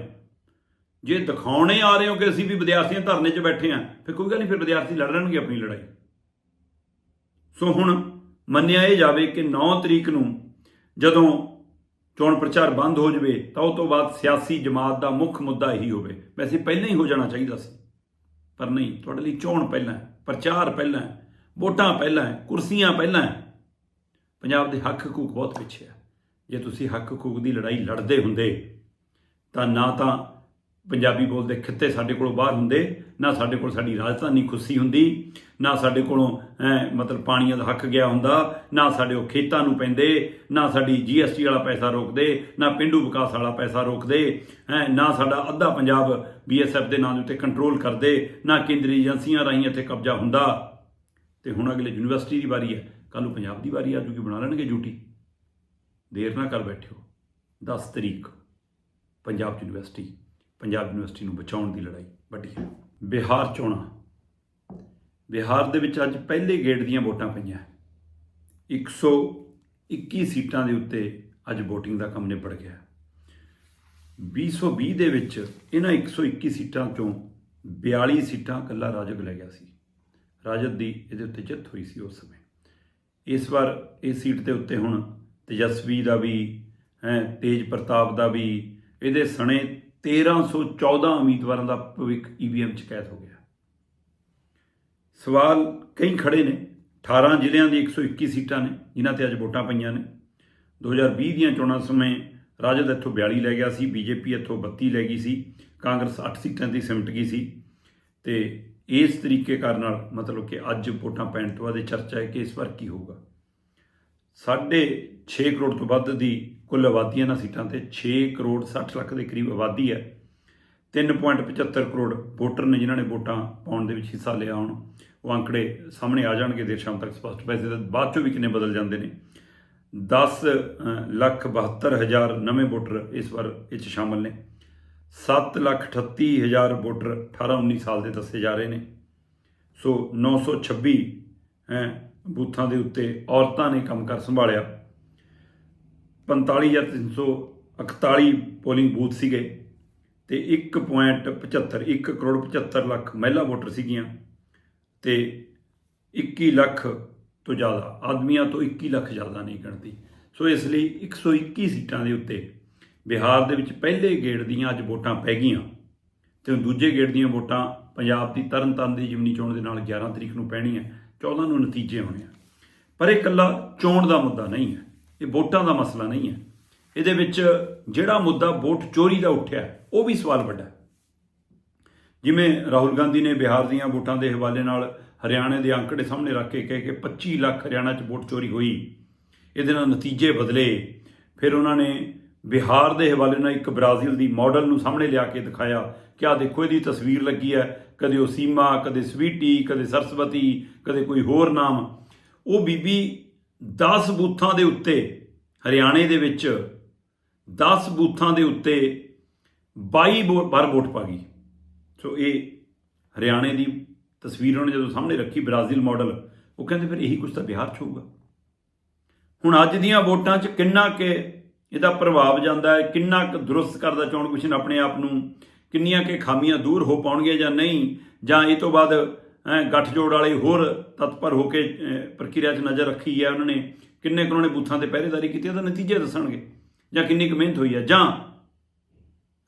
ਜੇ ਦਿਖਾਉਣੇ ਆ ਰਹੇ ਹੋ ਕਿ ਅਸੀਂ ਵੀ ਵਿਦਿਆਰਥੀਆਂ ਧਰਨੇ 'ਚ ਬੈਠੇ ਆਂ ਫਿਰ ਕੋਈ ਗੱਲ ਨਹੀਂ, ਫਿਰ ਵਿਦਿਆਰਥੀ ਲੜ ਲੈਣਗੇ ਆਪਣੀ ਲੜਾਈ। ਸੋ ਹੁਣ ਮੰਨਿਆ ਇਹ ਜਾਵੇ ਕਿ 9 ਤਰੀਕ ਨੂੰ ਜਦੋਂ ਚੋਣ ਪ੍ਰਚਾਰ ਬੰਦ ਹੋ ਜਵੇ, ਤਾਂ ਉਹ ਤੋਂ ਬਾਅਦ ਸਿਆਸੀ ਜਮਾਤ ਦਾ ਮੁੱਖ ਮੁੱਦਾ ਇਹੀ ਹੋਵੇ। ਵੈਸੇ ਪਹਿਲਾਂ ਹੀ ਹੋ ਜਾਣਾ ਚਾਹੀਦਾ ਸੀ, ਪਰ ਨਹੀਂ, ਤੁਹਾਡੇ ਲਈ ਚੋਣ ਪਹਿਲਾਂ ਪ੍ਰਚਾਰ ਪਹਿਲਾਂ ਵੋਟਾਂ ਪਹਿਲਾਂ ਕੁਰਸੀਆਂ ਪਹਿਲਾਂ ਪੰਜਾਬ ਦੇ ਹੱਕ ਹਕੂਕ ਬਹੁਤ ਪਿੱਛੇ ਹੈ। ਜੇ ਤੁਸੀਂ ਹੱਕ ਹਕੂਕ ਦੀ ਲੜਾਈ ਲੜਦੇ ਹੁੰਦੇ, ਤਾਂ ਨਾ ਤਾਂ ਪੰਜਾਬੀ ਬੋਲਦੇ ਖਿੱਤੇ ਸਾਡੇ ਕੋਲੋਂ ਬਾਹਰ ਹੁੰਦੇ, ਨਾ ਸਾਡੇ ਕੋਲ ਸਾਡੀ ਰਾਜਧਾਨੀ ਖੁੱਸੀ ਹੁੰਦੀ, ਨਾ ਸਾਡੇ ਕੋਲੋਂ, ਐਂ, ਮਤਲਬ ਪਾਣੀਆਂ ਦਾ ਹੱਕ ਗਿਆ ਹੁੰਦਾ, ਨਾ ਸਾਡੇ ਉਹ ਖੇਤਾਂ ਨੂੰ ਪੈਂਦੇ, ਨਾ ਸਾਡੀ ਜੀਐਸਟੀ ਵਾਲਾ ਪੈਸਾ ਰੋਕਦੇ, ਨਾ ਪਿੰਡੂ ਵਿਕਾਸ ਵਾਲਾ ਪੈਸਾ ਰੋਕਦੇ ਹੈ ਨਾ ਸਾਡਾ ਅੱਧਾ ਪੰਜਾਬ ਬੀਐਸਐਫ ਦੇ ਨਾਂ ਦੇ ਉੱਤੇ ਕੰਟਰੋਲ ਕਰਦੇ, ਨਾ ਕੇਂਦਰੀ ਏਜੰਸੀਆਂ ਰਾਹੀਂ ਇੱਥੇ ਕਬਜ਼ਾ ਹੁੰਦਾ। ਤੇ ਹੁਣ ਅਗਲੇ ਯੂਨੀਵਰਸਿਟੀ ਦੀ ਵਾਰੀ ਹੈ ਕੱਲ ਨੂੰ ਪੰਜਾਬ ਦੀ ਵਾਰੀ ਆ ਜੂਗੀ, ਬਣਾ ਲੈਣਗੇ ਡਿਊਟੀ। ਦੇਰ ਨਾ ਕਰ ਬੈਠਿਓ। 10 ਤਰੀਕ, ਪੰਜਾਬ ਯੂਨੀਵਰਸਿਟੀ। ਪੰਜਾਬ ਯੂਨੀਵਰਸਿਟੀ ਨੂੰ ਬਚਾਉਣ ਦੀ ਲੜਾਈ ਵੱਡੀ ਹੈ। ਬਿਹਾਰ ਚੋਣਾਂ। ਬਿਹਾਰ ਦੇ ਵਿੱਚ ਅੱਜ ਪਹਿਲੇ ਗੇੜ ਦੀਆਂ ਵੋਟਾਂ ਪਈਆਂ। 121 ਸੀਟਾਂ ਦੇ ਉੱਤੇ ਅੱਜ VOTING ਦਾ ਕੰਮ ਨਿਬੜ ਗਿਆ। 2020 ਦੇ ਵਿੱਚ ਇਹਨਾਂ 121 ਸੀਟਾਂ ਚੋਂ 42 ਸੀਟਾਂ ਕੱਲਾ ਰਾਜਗ ਲੈ ਗਿਆ ਸੀ। ਰਾਜਦ ਦੀ ਇਹਦੇ ਉੱਤੇ ਜਿੱਤ ਹੋਈ ਸੀ ਉਸ ਸਮੇਂ। ਇਸ ਵਾਰ ਇਸ ਸੀਟ ਦੇ ਉੱਤੇ ਹੁਣ ਤੇਜਸਵੀ ਦਾ ਵੀ, ਹੈ, ਤੇਜ ਪ੍ਰਤਾਪ ਦਾ ਵੀ, ਇਹਦੇ ਸਣੇ 1314 ਉਮੀਦਵਾਰਾਂ ਦਾ ਭਵਿੱਖ ਈਵੀਐਮ 'ਚ ਕੈਦ ਹੋ ਗਿਆ। ਸਵਾਲ ਕਈ ਖੜੇ ਨੇ। 18 ਜ਼ਿਲ੍ਹਿਆਂ ਦੀ 121 ਸੀਟਾਂ ਨੇ, ਜਿਨ੍ਹਾਂ ਤੇ ਅੱਜ ਵੋਟਾਂ ਪਈਆਂ ਨੇ। 2020 ਦੀਆਂ ਚੋਣਾਂ ਸਮੇਂ ਰਾਜਦ ਇੱਥੋਂ 42 ਲੈ ਗਿਆ ਸੀ ਬੀਜੇਪੀ ਇੱਥੋਂ 32 ਲੈ ਗਈ ਸੀ, ਕਾਂਗਰਸ 8 ਸੀਟਾਂ 'ਤੇ ਸਿਮਟ ਗਈ ਸੀ। ਤੇ ਇਸ ਤਰੀਕੇ ਕਾਰਨ ਨਾਲ ਮਤਲਬ ਕਿ ਅੱਜ ਵੋਟਾਂ ਪੈਣ ਤੋਂ ਬਾਅਦ ਇਹ ਚਰਚਾ ਹੈ ਕਿ ਇਸ ਵਾਰ ਕੀ ਹੋਊਗਾ। ਸਾਢੇ 6 ਕਰੋੜ ਤੋਂ ਵੱਧ ਦੀ ਕੁੱਲ ਆਬਾਦੀ ਇਹਨਾਂ ਸੀਟਾਂ ਤੇ 6 ਕਰੋੜ 60 ਲੱਖ ਦੇ ਕਰੀਬ ਆਬਾਦੀ ਹੈ। 3.75 ਕਰੋੜ ਵੋਟਰ ਨੇ ਜਿਨ੍ਹਾਂ ਨੇ ਵੋਟਾਂ ਪਾਉਣ ਦੇ ਵਿੱਚ ਹਿੱਸਾ ਲਿਆ ਹੁਣ। ਉਹ ਅੰਕੜੇ ਸਾਹਮਣੇ ਆ ਜਾਣਗੇ ਦੇਰ ਸ਼ਾਮ ਤੱਕ ਸਪਸ਼ਟ। ਪੈਸੇ ਤਾਂ ਬਾਅਦ ਚੋਂ ਵੀ ਕਿੰਨੇ ਬਦਲ ਜਾਂਦੇ ਨੇ। 10 ਲੱਖ 72 ਹਜ਼ਾਰ ਨਵੇਂ ਵੋਟਰ ਇਸ ਵਾਰ ਇਹ 'ਚ ਸ਼ਾਮਲ ਨੇ। 7 ਲੱਖ 38 ਹਜ਼ਾਰ ਵੋਟਰ 18 19 ਸਾਲ ਦੇ ਦੱਸੇ ਜਾ ਰਹੇ ਨੇ। ਸੋ 926 ਹੈ ਬੂਥਾਂ ਦੇ ਉੱਤੇ ਔਰਤਾਂ ਨੇ ਕੰਮ ਕਰ ਸੰਭਾਲਿਆ। 45341 ਪੋਲਿੰਗ ਬੂਥ ਸੀਗੇ ਤੇ 1.75 1 ਕਰੋੜ 75 ਲੱਖ ਮਹਿਲਾ ਵੋਟਰ ਸੀਗੀਆਂ ਤੇ 21 ਲੱਖ ਤੋਂ ਜ਼ਿਆਦਾ, ਆਦਮੀਆਂ ਤੋਂ 21 ਲੱਖ ਜ਼ਿਆਦਾ ਨਹੀਂ ਗਿਣਤੀ। ਸੋ ਇਸ ਲਈ 121 ਸੀਟਾਂ ਦੇ ਉੱਤੇ ਬਿਹਾਰ ਦੇ ਵਿੱਚ ਪਹਿਲੇ ਗੇੜ ਦੀਆਂ ਅੱਜ ਵੋਟਾਂ ਪੈ ਗਈਆਂ ਤੇ ਦੂਜੇ ਗੇੜ ਦੀਆਂ ਵੋਟਾਂ ਪੰਜਾਬ ਦੀ ਤਰਨਤਾਰਨ ਦੀ ਜਿਮਨੀ ਚੋਣ ਦੇ ਨਾਲ 11 ਤਰੀਕ ਨੂੰ ਪੈਣੀਆਂ 14 ਨੂੰ ਨਤੀਜੇ ਹੋਣੇ ਆ। ਪਰ ਇਹ ਇਕੱਲਾ ਚੋਣ ਦਾ ਮੁੱਦਾ ਨਹੀਂ ਹੈ। ਇਹ ਵੋਟਾਂ ਦਾ ਮਸਲਾ ਨਹੀਂ ਹੈ। ਇਹਦੇ ਵਿੱਚ ਜਿਹੜਾ ਮੁੱਦਾ ਵੋਟ ਚੋਰੀ ਦਾ ਉੱਠਿਆ, ਉਹ ਵੀ ਸਵਾਲ ਵੱਡਾ ਜਿਵੇਂ ਰਾਹੁਲ ਗਾਂਧੀ ਨੇ ਬਿਹਾਰ ਦੀਆਂ ਵੋਟਾਂ ਦੇ ਹਵਾਲੇ ਨਾਲ ਹਰਿਆਣੇ ਦੇ ਅੰਕੜੇ ਸਾਹਮਣੇ ਰੱਖ ਕੇ ਕਹੇ ਕਿ 25 ਲੱਖ ਹਰਿਆਣਾ 'ਚ ਵੋਟ ਚੋਰੀ ਹੋਈ। ਇਹਦੇ ਨਾਲ ਨਤੀਜੇ ਬਦਲੇ। ਫਿਰ ਉਹਨਾਂ ਨੇ ਬਿਹਾਰ ਦੇ ਹਵਾਲੇ ਨਾਲ ਇੱਕ ਬ੍ਰਾਜ਼ੀਲ ਦੀ ਮਾਡਲ ਨੂੰ ਸਾਹਮਣੇ ਲਿਆ ਕੇ ਦਿਖਾਇਆ ਕਿ ਆ ਦੇਖੋ, ਇਹਦੀ ਤਸਵੀਰ ਲੱਗੀ ਹੈ। ਕਦੇ ਉਹ ਸੀਮਾ, ਕਦੇ ਸਵੀਟੀ, ਕਦੇ ਸਰਸਵਤੀ, ਕਦੇ ਕੋਈ ਹੋਰ ਨਾਮ। ਉਹ ਬੀਬੀ 10 ਬੂਥਾਂ ਦੇ ਉੱਤੇ, ਹਰਿਆਣੇ ਦੇ ਵਿੱਚ 10 ਬੂਥਾਂ ਦੇ ਉੱਤੇ 22 ਵੋ- ਵਾਰ ਵੋਟ ਪਾ ਗਈ। ਸੋ ਇਹ ਹਰਿਆਣੇ ਦੀ ਤਸਵੀਰ ਉਹਨੇ ਜਦੋਂ ਸਾਹਮਣੇ ਰੱਖੀ ਬ੍ਰਾਜ਼ੀਲ ਮਾਡਲ, ਉਹ ਕਹਿੰਦੇ ਫਿਰ ਇਹੀ ਕੁਝ ਤਾਂ ਬਿਹਾਰ 'ਚ ਹੋਊਗਾ। ਹੁਣ ਅੱਜ ਦੀਆਂ ਵੋਟਾਂ 'ਚ ਕਿੰਨਾ ਕਿ ਇਹਦਾ ਪ੍ਰਭਾਵ ਜਾਂਦਾ ਹੈ, ਕਿੰਨਾ ਕੁ ਦਰੁਸਤ ਕਰਦਾ ਚੋਣ ਕਮਿਸ਼ਨ ਆਪਣੇ ਆਪ ਨੂੰ, ਕਿੰਨੀਆਂ ਕਿ ਖਾਮੀਆਂ ਦੂਰ ਹੋ ਪਾਉਣਗੀਆਂ ਜਾਂ ਨਹੀਂ, ਜਾਂ ਇਹ ਤੋਂ ਬਾਅਦ ਗੱਠਜੋੜ ਵਾਲੇ ਹੋਰ ਤਤਪਰ ਹੋ ਕੇ ਪ੍ਰਕਿਰਿਆ 'ਚ ਨਜ਼ਰ ਰੱਖੀ ਹੈ ਉਹਨਾਂ ਨੇ। ਕਿੰਨੇ ਕੁ ਉਹਨਾਂ ਨੇ ਬੂਥਾਂ ਤੇ ਪਹਿਰੇਦਾਰੀ ਕੀਤੀ, ਉਹਦਾ ਨਤੀਜੇ ਦੱਸਣਗੇ। ਜਾਂ ਕਿੰਨੀ ਕੁ ਮਿਹਨਤ ਹੋਈ ਹੈ। ਜਾਂ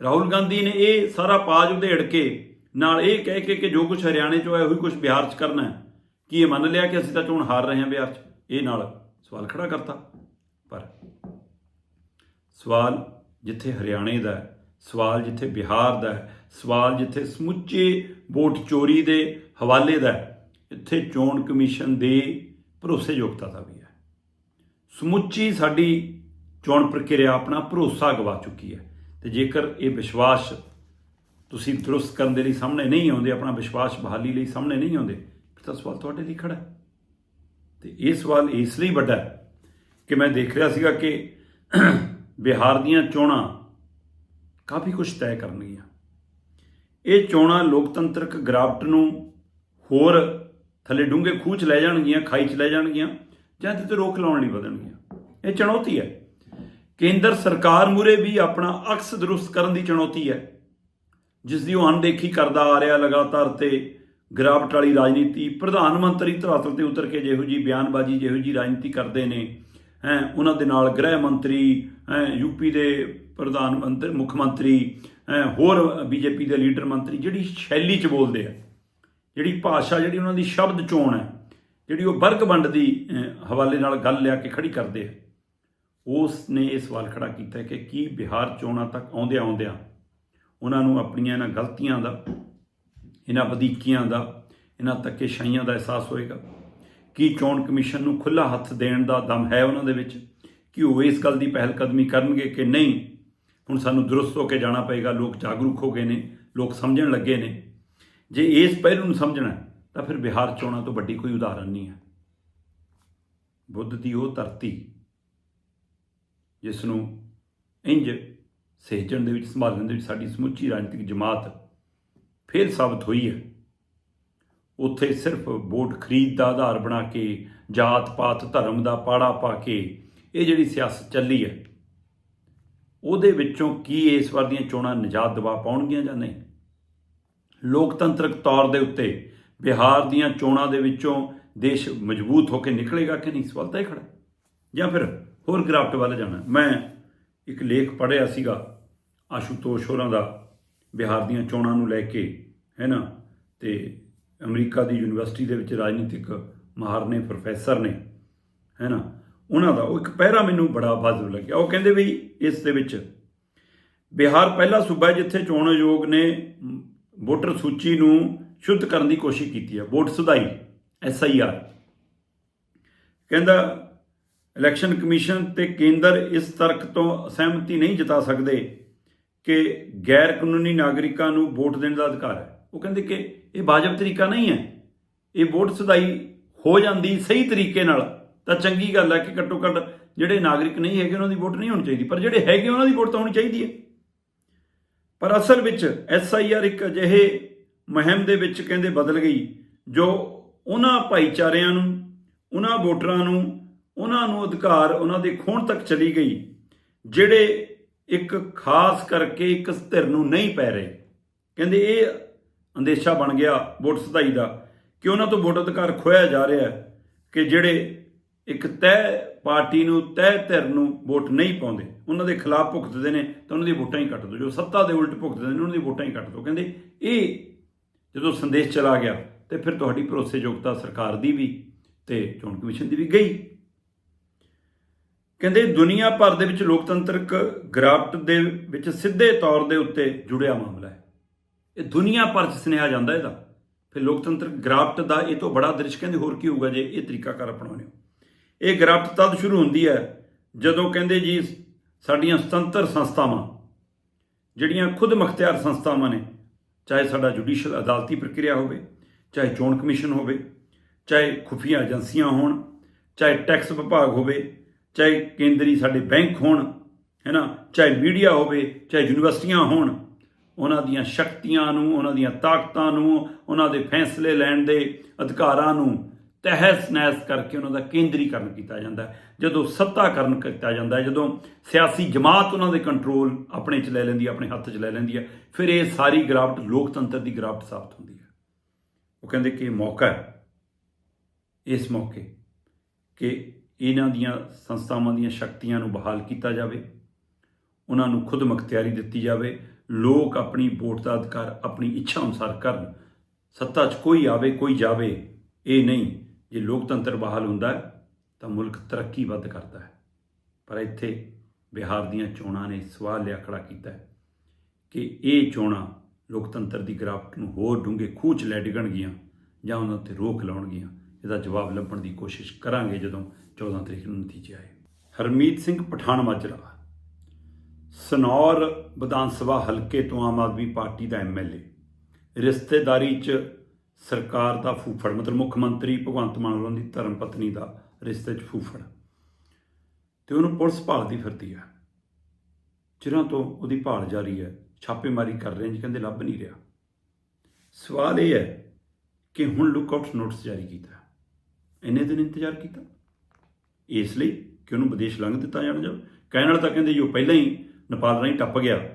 ਰਾਹੁਲ ਗਾਂਧੀ ਨੇ ਇਹ ਸਾਰਾ ਪਾਜ ਉਧੇੜ ਕੇ ਨਾਲ ਇਹ ਕਹਿ ਕੇ ਕਿ ਜੋ ਕੁਝ ਹਰਿਆਣੇ 'ਚ ਹੋਇਆ ਉਹੀ ਕੁਝ ਬਿਹਾਰ 'ਚ ਕਰਨਾ ਹੈ। ਕੀ ਇਹ ਮੰਨ ਲਿਆ ਕਿ ਅਸੀਂ ਤਾਂ ਚੋਣ ਹਾਰ ਰਹੇ ਹਾਂ ਬਿਹਾਰ 'ਚ? ਇਹ ਨਾਲ ਸਵਾਲ ਖੜਾ ਕਰਤਾ। ਪਰ ਸਵਾਲ ਜਿੱਥੇ ਹਰਿਆਣੇ ਦਾ ਸਵਾਲ ਜਿੱਥੇ ਬਿਹਾਰ ਦਾ ਸਵਾਲ ਜਿੱਥੇ ਸਮੁੱਚੇ ਵੋਟ ਚੋਰੀ ਦੇ ਹਵਾਲੇ ਦਾ ਇੱਥੇ ਚੋਣ ਕਮਿਸ਼ਨ ਦੇ ਭਰੋਸੇਯੋਗਤਾ ਦਾ ਵੀ ਹੈ। ਸਮੁੱਚੀ ਸਾਡੀ ਚੋਣ ਪ੍ਰਕਿਰਿਆ ਆਪਣਾ ਭਰੋਸਾ ਗਵਾ ਚੁੱਕੀ ਹੈ। ਤੇ ਜੇਕਰ ਇਹ ਵਿਸ਼ਵਾਸ ਤੁਸੀਂ ਦਰੁਸਤ ਕਰਨ ਦੇ ਲਈ ਸਾਹਮਣੇ ਨਹੀਂ ਆਉਂਦੇ, ਆਪਣਾ ਵਿਸ਼ਵਾਸ ਬਹਾਲੀ ਲਈ ਸਾਹਮਣੇ ਨਹੀਂ ਆਉਂਦੇ, ਫਿਰ ਤਾਂ ਸਵਾਲ ਤੁਹਾਡੇ ਲਈ ਖੜਾ ਹੈ। ਤੇ ਇਹ ਸਵਾਲ ਇਸ ਲਈ ਵੱਡਾ ਹੈ ਕਿ ਮੈਂ ਦੇਖ ਰਿਹਾ ਸੀਗਾ ਕਿ ਬਿਹਾਰ ਦੀਆਂ ਚੋਣਾਂ ਕਾਫੀ ਕੁਝ ਤੈਅ ਕਰਨਗੀਆਂ। ਇਹ ਚੋਣਾਂ ਲੋਕਤੰਤਰਕ ਗਰਾਫਟ ਨੂੰ ਹੋਰ ਥੱਲੇ ਡੂੰਘੇ ਖੂਹ 'ਚ ਲੈ ਜਾਣਗੀਆਂ, ਖਾਈ 'ਚ ਲੈ ਜਾਣਗੀਆਂ, ਜਾਂ ਇਹਦੇ ਤੇ ਰੋਕ ਲਾਉਣ ਲਈ ਵਧਣਗੀਆਂ। ਇਹ ਚੁਣੌਤੀ ਹੈ। ਕੇਂਦਰ ਸਰਕਾਰ ਮੂਰੇ ਵੀ ਆਪਣਾ ਅਕਸ ਦਰੁਸਤ ਕਰਨ ਦੀ ਚੁਣੌਤੀ ਹੈ। ਜਿਸ ਦੀ ਉਹ ਅਣਦੇਖੀ ਕਰਦਾ ਆ ਰਿਹਾ ਲਗਾਤਾਰ ਤੇ ਗਰਾਵਟ ਵਾਲੀ ਰਾਜਨੀਤੀ, ਪ੍ਰਧਾਨ ਮੰਤਰੀ ਧਰਾਤਲ ਤੇ ਉਤਰ ਕੇ ਜਿਹੋ ਜੀ ਬਿਆਨਬਾਜ਼ੀ, ਜਿਹੋ ਜੀ ਰਾਜਨੀਤੀ ਕਰਦੇ ਨੇ, ਹੈ, ਉਹਨਾਂ ਦੇ ਨਾਲ ਗ੍ਰਹਿ ਮੰਤਰੀ, ਹੈ ਯੂਪੀ ਦੇ ਪ੍ਰਧਾਨ ਮੰਤਰੀ, ਮੁੱਖ ਮੰਤਰੀ, ਹੈ, ਹੋਰ ਬੀਜੇਪੀ ਦੇ ਲੀਡਰ ਮੰਤਰੀ, ਜਿਹੜੀ ਸ਼ੈਲੀ 'ਚ ਬੋਲਦੇ ਆ। ਜਿਹੜੀ ਭਾਸ਼ਾ ਜਿਹੜੀ ਉਹਨਾਂ ਦੀ ਸ਼ਬਦ ਚੋਣ ਹੈ, ਜਿਹੜੀ ਉਹ ਵਰਗ ਵੰਡ ਦੀ ਹਵਾਲੇ ਨਾਲ ਗੱਲ ਲਿਆ ਕੇ ਖੜੀ ਕਰਦੇ ਆ ਉਸ ਨੇ ਇਹ ਸਵਾਲ ਖੜਾ ਕੀਤਾ ਕਿ ਕੀ ਬਿਹਾਰ ਚੋਣਾਂ ਤੱਕ ਆਉਂਦਿਆਂ ਆਉਂਦਿਆਂ ਉਹਨਾਂ ਨੂੰ ਆਪਣੀਆਂ ਇਹਨਾਂ ਗਲਤੀਆਂ ਦਾ, ਇਹਨਾਂ ਵਧੀਕੀਆਂ ਦਾ, ਇਹਨਾਂ ਧੱਕੇਸ਼ਾਹੀਆਂ ਦਾ ਅਹਿਸਾਸ ਹੋਏਗਾ? ਕੀ ਚੋਣ ਕਮਿਸ਼ਨ ਨੂੰ ਖੁੱਲਾ ਹੱਥ ਦੇਣ ਦਾ ਦਮ ਹੈ ਉਹਨਾਂ ਦੇ ਵਿੱਚ ਕਿ ਉਹ ਇਸ ਗੱਲ ਦੀ ਪਹਿਲ ਕਦਮੀ ਕਰਨਗੇ ਕਿ ਨਹੀਂ? ਹੁਣ ਸਾਨੂੰ ਦਰੁਸਤ ਹੋ ਕੇ ਜਾਣਾ ਪਏਗਾ, ਲੋਕ ਜਾਗਰੂਕ ਹੋ ਗਏ ਨੇ, ਲੋਕ ਸਮਝਣ ਲੱਗੇ ਨੇ। ਜੇ ਇਸ ਪਹਿਲੂ ਨੂੰ ਸਮਝਣਾ ਤਾਂ ਫਿਰ ਬਿਹਾਰ ਚੋਣਾਂ ਤੋਂ ਵੱਡੀ ਕੋਈ ਉਦਾਹਰਨ ਨਹੀਂ ਹੈ। ਬੁੱਧ ਦੀ ਉਹ ਧਰਤੀ ਜਿਸ ਨੂੰ ਇੰਜ ਸਹਿਜਣ ਦੇ ਵਿੱਚ, ਸੰਭਾਲਣ ਦੇ ਵਿੱਚ ਸਾਡੀ ਸਮੁੱਚੀ ਰਾਜਨੀਤਿਕ ਜਮਾਤ ਫੇਲ ਸਾਬਤ ਹੋਈ ਹੈ, ਉੱਥੇ ਸਿਰਫ ਵੋਟ ਖਰੀਦ ਦਾ ਆਧਾਰ ਬਣਾ ਕੇ, ਜਾਤ ਪਾਤ, ਧਰਮ ਦਾ ਪਾੜਾ ਪਾ ਕੇ ਇਹ ਜਿਹੜੀ ਸਿਆਸਤ ਚੱਲੀ ਹੈ, ਉਹਦੇ ਵਿੱਚੋਂ ਕੀ ਇਸ ਵਾਰ ਦੀਆਂ ਚੋਣਾਂ ਨਿਜਾਤ ਦਵਾ ਪਾਉਣਗੀਆਂ ਜਾਂ ਨਹੀਂ? ਲੋਕਤੰਤਰਕ ਤੌਰ ਦੇ ਉੱਤੇ ਬਿਹਾਰ ਦੀਆਂ ਚੋਣਾਂ ਦੇ ਵਿੱਚੋਂ ਦੇਸ਼ ਮਜ਼ਬੂਤ ਹੋ ਕੇ ਨਿਕਲੇਗਾ ਕਿ ਨਹੀਂ? ਸਵਾਲ ਤਾਂ ਇਹ ਖੜਾ ਜਾਂ ਫਿਰ ਹੋਰ ਗ੍ਰਾਫਟ ਵੱਲ ਜਾਣਾ ਮੈਂ ਇੱਕ ਲੇਖ ਪੜ੍ਹਿਆ ਸੀਗਾ ਆਸ਼ੂਤੋਸ਼ ਹੋਰਾਂ ਦਾ ਬਿਹਾਰ ਦੀਆਂ ਚੋਣਾਂ ਨੂੰ ਲੈ ਕੇ, ਹੈ ਨਾ? ਤੇ ਅਮਰੀਕਾ ਦੀ ਯੂਨੀਵਰਸਿਟੀ ਦੇ ਵਿੱਚ ਰਾਜਨੀਤਿਕ ਮਾਹਰ ਨੇ, ਪ੍ਰੋਫੈਸਰ ਨੇ, ਹੈ ਨਾ? ਉਹਨਾਂ ਦਾ ਉਹ ਇੱਕ ਪਹਿਰਾ ਮੈਨੂੰ ਬੜਾ ਵਾਜਬ ਲੱਗਿਆ। ਉਹ ਕਹਿੰਦੇ ਵੀ ਇਸ ਦੇ ਵਿੱਚ ਬਿਹਾਰ ਪਹਿਲਾ ਸੂਬਾ ਜਿੱਥੇ ਚੋਣ ਆਯੋਗ ਨੇ ਵੋਟਰ ਸੂਚੀ ਨੂੰ ਸ਼ੁੱਧ ਕਰਨ ਦੀ ਕੋਸ਼ਿਸ਼ ਕੀਤੀ ਹੈ ਵੋਟ ਸੁਧਾਈ, ਐਸ ਆਈ ਆਰ। ਕਹਿੰਦਾ, ਇਲੈਕਸ਼ਨ ਕਮਿਸ਼ਨ ਤੇ ਕੇਂਦਰ ਇਸ ਤਰਕ ਤੋਂ ਸਹਿਮਤੀ ਨਹੀਂ ਜਤਾ ਸਕਦੇ ਕਿ ਗੈਰ ਕਾਨੂੰਨੀ ਨਾਗਰਿਕਾਂ ਨੂੰ ਵੋਟ ਦੇਣ ਦਾ ਅਧਿਕਾਰ ਹੈ। ਉਹ ਕਹਿੰਦੇ ਕਿ ਇਹ ਵਾਜਬ ਤਰੀਕਾ ਨਹੀਂ ਹੈ। ਇਹ ਵੋਟ ਸੁਧਾਈ ਹੋ ਜਾਂਦੀ ਸਹੀ ਤਰੀਕੇ ਨਾਲ, ਤਾਂ ਚੰਗੀ ਗੱਲ ਹੈ ਕਿ ਘੱਟੋ ਘੱਟ ਜਿਹੜੇ ਨਾਗਰਿਕ ਨਹੀਂ ਹੈਗੇ, ਉਹਨਾਂ ਦੀ ਵੋਟ ਨਹੀਂ ਹੋਣੀ ਚਾਹੀਦੀ। ਪਰ ਜਿਹੜੇ ਹੈਗੇ, ਉਹਨਾਂ ਦੀ ਵੋਟ ਤਾਂ ਹੋਣੀ ਚਾਹੀਦੀ ਹੈ। ਪਰ ਅਸਲ ਵਿੱਚ ਐਸ ਆਈ ਆਰ ਇੱਕ ਅਜਿਹੇ ਮੁਹਿੰਮ ਦੇ ਵਿੱਚ ਕਹਿੰਦੇ ਬਦਲ ਗਈ, ਜੋ ਉਹਨਾਂ ਭਾਈਚਾਰਿਆਂ ਨੂੰ, ਉਹਨਾਂ ਵੋਟਰਾਂ ਨੂੰ, ਉਹਨਾਂ ਨੂੰ ਅਧਿਕਾਰ ਉਹਨਾਂ ਦੇ ਖੋਣ ਤੱਕ ਚਲੀ ਗਈ, ਜਿਹੜੇ ਇੱਕ ਖਾਸ ਕਰਕੇ ਇੱਕ ਧਿਰ ਨੂੰ ਨਹੀਂ ਪੈ ਰਹੇ। ਕਹਿੰਦੇ ਇਹ ਅੰਦੇਸ਼ਾ ਬਣ ਗਿਆ ਵੋਟ ਸੁਧਾਈ ਦਾ ਕਿ ਉਹਨਾਂ ਤੋਂ ਵੋਟ ਅਧਿਕਾਰ ਖੋਇਆ ਜਾ ਰਿਹਾ ਹੈ ਕਿ ਜਿਹੜੇ ਇੱਕ ਤੈਅ ਪਾਰਟੀ ਨੂੰ ਤੈਅ ਧਿਰ ਨੂੰ ਵੋਟ ਨਹੀਂ ਪਾਉਂਦੇ। ਉਹਨਾਂ ਦੇ ਖਿਲਾਫ ਭੁਗਤਦੇ ਨੇ ਤਾਂ ਉਹਨਾਂ ਦੀ ਵੋਟਾਂ ਹੀ ਕੱਟ ਦਿਓ। ਜੋ ਸੱਤਾ ਦੇ ਉਲਟ ਭੁਗਤਦੇ ਨੇ, ਉਹਨਾਂ ਦੀ ਵੋਟਾਂ ਹੀ ਕੱਟ ਦਿਓ। ਕਹਿੰਦੇ, ਇਹ ਜਦੋਂ ਸੰਦੇਸ਼ ਚਲਾ ਗਿਆ, ਤੇ ਫਿਰ ਤੁਹਾਡੀ ਭਰੋਸੇਯੋਗਤਾ ਸਰਕਾਰ ਦੀ ਵੀ ਤੇ ਚੋਣ ਕਮਿਸ਼ਨ ਦੀ ਵੀ ਗਈ। ਕਹਿੰਦੇ, ਦੁਨੀਆ ਭਰ ਦੇ ਵਿੱਚ ਲੋਕਤੰਤਰਕ ਗ੍ਰਾਫਟ ਦੇ ਵਿੱਚ ਸਿੱਧੇ ਤੌਰ ਦੇ ਉੱਤੇ ਜੁੜਿਆ ਮਾਮਲਾ ਹੈ। ਇਹ ਦੁਨੀਆ ਭਰ 'ਚ ਸੁਨੇਹਾ ਜਾਂਦਾ ਇਹਦਾ। ਫਿਰ ਲੋਕਤੰਤਰਕ ਗ੍ਰਾਫਟ ਦਾ ਇਹ ਤੋਂ ਬੜਾ ਦ੍ਰਿਸ਼ ਕਹਿੰਦੇ, ਹੋਰ ਕੀ ਹੋਊਗਾ ਜੇ ਇਹ ਤਰੀਕਾਕਾਰ ਕਰ ਹੋ? ਇਹ ਗ੍ਰਾਫਟ ਤਦ ਸ਼ੁਰੂ ਹੁੰਦੀ ਹੈ ਜਦੋਂ ਕਹਿੰਦੇ ਜੀ ਸਾਡੀਆਂ ਸੁਤੰਤਰ ਸੰਸਥਾਵਾਂ, ਜਿਹੜੀਆਂ ਖੁਦ ਮੁਖਤਿਆਰ ਸੰਸਥਾਵਾਂ ਨੇ, ਚਾਹੇ ਸਾਡਾ ਜੁਡੀਸ਼ੀਅਲ ਅਦਾਲਤੀ ਪ੍ਰਕਿਰਿਆ ਹੋਵੇ, ਚਾਹੇ ਚੋਣ ਕਮਿਸ਼ਨ ਹੋਵੇ, ਚਾਹੇ ਖੁਫੀਆ ਏਜੰਸੀਆਂ ਹੋਣ, ਚਾਹੇ ਟੈਕਸ ਵਿਭਾਗ ਹੋਵੇ, ਚਾਹੇ ਕੇਂਦਰੀ ਸਾਡੇ ਬੈਂਕ ਹੋਣ ਹੈ ਨਾ ਚਾਹੇ ਮੀਡੀਆ ਹੋਵੇ, ਚਾਹੇ ਯੂਨੀਵਰਸਿਟੀਆਂ ਹੋਣ, ਉਹਨਾਂ ਦੀਆਂ ਸ਼ਕਤੀਆਂ ਨੂੰ, ਉਹਨਾਂ ਦੀਆਂ ਤਾਕਤਾਂ ਨੂੰ, ਉਹਨਾਂ ਦੇ ਫੈਸਲੇ ਲੈਣ ਦੇ ਅਧਿਕਾਰਾਂ ਨੂੰ ਤਹਿਸ ਨਹਿਸ ਕਰਕੇ ਉਹਨਾਂ ਦਾ ਕੇਂਦਰੀਕਰਨ ਕੀਤਾ ਜਾਂਦਾ ਹੈ। ਜਦੋਂ ਸੱਤਾਕਰਨ ਕੀਤਾ ਜਾਂਦਾ ਜਦੋਂ ਸਿਆਸੀ ਜਮਾਤ ਉਹਨਾਂ ਦੇ ਕੰਟਰੋਲ ਆਪਣੇ ਚ ਲੈ ਲੈਂਦੀ ਹੈ, ਆਪਣੇ ਹੱਥ ਚ ਲੈ ਲੈਂਦੀ ਹੈ, ਫਿਰ ਇਹ ਸਾਰੀ ਗ੍ਰਾਫਟ ਲੋਕਤੰਤਰ ਦੀ ਗ੍ਰਾਫਟ ਸਾਬਤ ਹੁੰਦੀ ਹੈ। ਉਹ ਕਹਿੰਦੇ ਕਿ ਮੌਕਾ ਹੈ। ਇਸ ਮੌਕੇ ਕਿ ਇਹਨਾਂ ਦੀਆਂ ਸੰਸਥਾਵਾਂ ਦੀਆਂ ਸ਼ਕਤੀਆਂ ਨੂੰ ਬਹਾਲ ਕੀਤਾ ਜਾਵੇ, ਉਹਨਾਂ ਨੂੰ ਖੁਦ ਮੁਖਤਿਆਰੀ ਦਿੱਤੀ ਜਾਵੇ, ਲੋਕ ਆਪਣੀ ਵੋਟ ਦਾ ਅਧਿਕਾਰ, ਆਪਣੀ ਇੱਛਾ ਅਨੁਸਾਰ ਕਰਨ। ਸੱਤਾ 'ਚ ਕੋਈ ਆਵੇ, ਕੋਈ ਜਾਵੇ, ਇਹ ਨਹੀਂ। ਜੇ ਲੋਕਤੰਤਰ ਬਹਾਲ ਹੁੰਦਾ ਤਾਂ ਮੁਲਕ ਤਰੱਕੀ ਵੱਧ ਕਰਦਾ ਹੈ। ਪਰ ਇੱਥੇ ਬਿਹਾਰ ਦੀਆਂ ਚੋਣਾਂ ਨੇ ਸਵਾਲ ਲਿਆ ਖੜਾ ਕੀਤਾ ਕਿ ਇਹ ਚੋਣਾਂ ਲੋਕਤੰਤਰ ਦੀ ਗ੍ਰਾਫਟ ਨੂੰ ਹੋਰ ਡੂੰਘੇ ਖੂਚ ਲੈ ਡਿੱਗਣਗੀਆਂ ਜਾਂ ਉਹਨਾਂ ਤੇ ਰੋਕ ਲਾਉਣਗੀਆਂ, ਇਹਦਾ ਜਵਾਬ ਲੱਭਣ ਦੀ ਕੋਸ਼ਿਸ਼ ਕਰਾਂਗੇ ਜਦੋਂ 14 ਤਰੀਕ ਨੂੰ ਨਤੀਜੇ ਆਏ। ਹਰਮੀਤ ਸਿੰਘ ਪਠਾਨ ਮਾਜਰਾ, ਸਨੌਰ ਵਿਧਾਨ ਸਭਾ ਹਲਕੇ ਤੋਂ ਆਮ ਆਦਮੀ ਪਾਰਟੀ ਦਾ ਐਮਐਲਏ ਰਿਸ਼ਤੇਦਾਰੀ 'ਚ ਸਰਕਾਰ ਦਾ ਫੂਫੜ, ਮਤਲਬ ਮੁੱਖ ਮੰਤਰੀ ਭਗਵੰਤ ਮਾਨ ਵੱਲੋਂ ਦੀ ਧਰਮ ਪਤਨੀ ਦਾ ਰਿਸ਼ਤੇ 'ਚ ਫੂਫੜ। ਤੇ ਉਹਨੂੰ ਪੁਲਿਸ ਭਾਲਦੀ ਫਿਰਦੀ ਹੈ ਚਿਰਾਂ ਤੋਂ ਉਹਦੀ ਭਾਲ ਜਾਰੀ ਹੈ, ਛਾਪੇਮਾਰੀ ਕਰ ਰਹੇ ਜੀ ਕਹਿੰਦੇ ਲੱਭ ਨਹੀਂ ਰਿਹਾ। ਸਵਾਲ ਇਹ ਹੈ ਕਿ ਹੁਣ ਲੁੱਕਆਊਟ ਨੋਟਿਸ ਜਾਰੀ ਕੀਤਾ। ਇੰਨੇ ਦਿਨ ਇੰਤਜ਼ਾਰ ਕੀਤਾ। ਇਸ ਲਈ ਕਿ ਉਹਨੂੰ ਵਿਦੇਸ਼ ਲੰਘ ਦਿੱਤਾ ਜਾਣ ਜਾਵੇ। ਕਹਿਣ ਵਾਲੇ ਤਾਂ ਕਹਿੰਦੇ ਜੀ ਉਹ ਪਹਿਲਾਂ ਹੀ ਨੇਪਾਲ ਰਾਹੀਂ ਟੱਪ ਗਿਆ।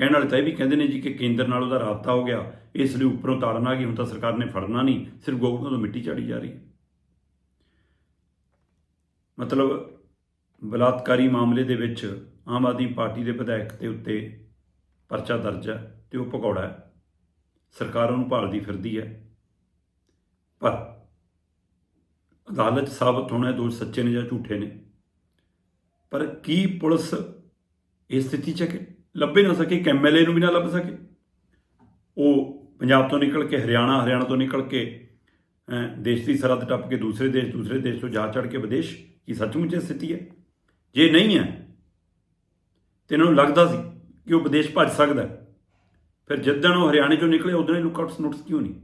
ਕਹਿਣ ਵਾਲੇ ਤਾਂ ਇਹ ਵੀ ਕਹਿੰਦੇ ਨੇ ਜੀ ਕਿ ਕੇਂਦਰ ਨਾਲ ਉਹਦਾ ਰਾਬਤਾ ਹੋ ਗਿਆ, ਇਸ ਲਈ ਉੱਪਰੋਂ ਤਾੜਨ ਆ ਗਈ ਹੁਣ ਤਾਂ ਸਰਕਾਰ ਨੇ ਫੜਨਾ ਨਹੀਂ, ਸਿਰਫ ਗੋਗਲੋਂ ਤੋਂ ਮਿੱਟੀ ਝਾੜੀ ਜਾ ਰਹੀ ਹੈ। ਮਤਲਬ ਬਲਾਤਕਾਰੀ ਮਾਮਲੇ ਦੇ ਵਿੱਚ ਆਮ ਆਦਮੀ ਪਾਰਟੀ ਦੇ ਵਿਧਾਇਕ ਦੇ ਉੱਤੇ ਪਰਚਾ ਦਰਜ ਹੈ ਤੇ ਉਹ ਭਗੌੜਾ ਹੈ। ਸਰਕਾਰ ਉਹਨੂੰ ਭਾਲਦੀ ਫਿਰਦੀ ਹੈ। ਪਰ ਅਦਾਲਤ ਸਾਬਤ ਹੋਣਾ ਦੋਸ਼ ਸੱਚੇ ਨੇ ਜਾਂ ਝੂਠੇ ਨੇ। ਪਰ ਕੀ ਪੁਲਿਸ ਇਸ ਸਥਿਤੀ 'ਚ ਹੈ ਕਿ ਲੱਭੇ ਨਾ ਸਕੇ ਕਿ ਐਮਐਲਏ ਨੂੰ ਵੀ ਨਾ ਲੱਭ ਸਕੇ। ਉਹ ਪੰਜਾਬ ਤੋਂ ਨਿਕਲ ਕੇ, ਹਰਿਆਣਾ ਹਰਿਆਣਾ ਤੋਂ ਨਿਕਲ ਕੇ ਦੇਸ਼ ਦੀ ਸਰਹੱਦ ਟੱਪ ਕੇ ਦੂਸਰੇ ਦੇਸ਼ ਦੂਸਰੇ ਦੇਸ਼ ਤੋਂ ਜਾ ਚੜ ਕੇ ਵਿਦੇਸ਼, ਕੀ ਸੱਚਮੁੱਚ ਇਹ ਸਥਿਤੀ ਹੈ? ਜੇ ਨਹੀਂ ਹੈ, ਤੇ ਇਹਨਾਂ ਨੂੰ ਲੱਗਦਾ ਸੀ ਕਿ ਉਹ ਵਿਦੇਸ਼ ਭੱਜ ਸਕਦਾ ਫਿਰ ਜਿੱਦਣ ਉਹ ਹਰਿਆਣੇ ਚੋਂ ਨਿਕਲੇ, ਉਦੋਂ ਹੀ ਲੁੱਕਆਊਟਸ ਨੋਟਿਸ ਕਿਉਂ ਨਹੀਂ?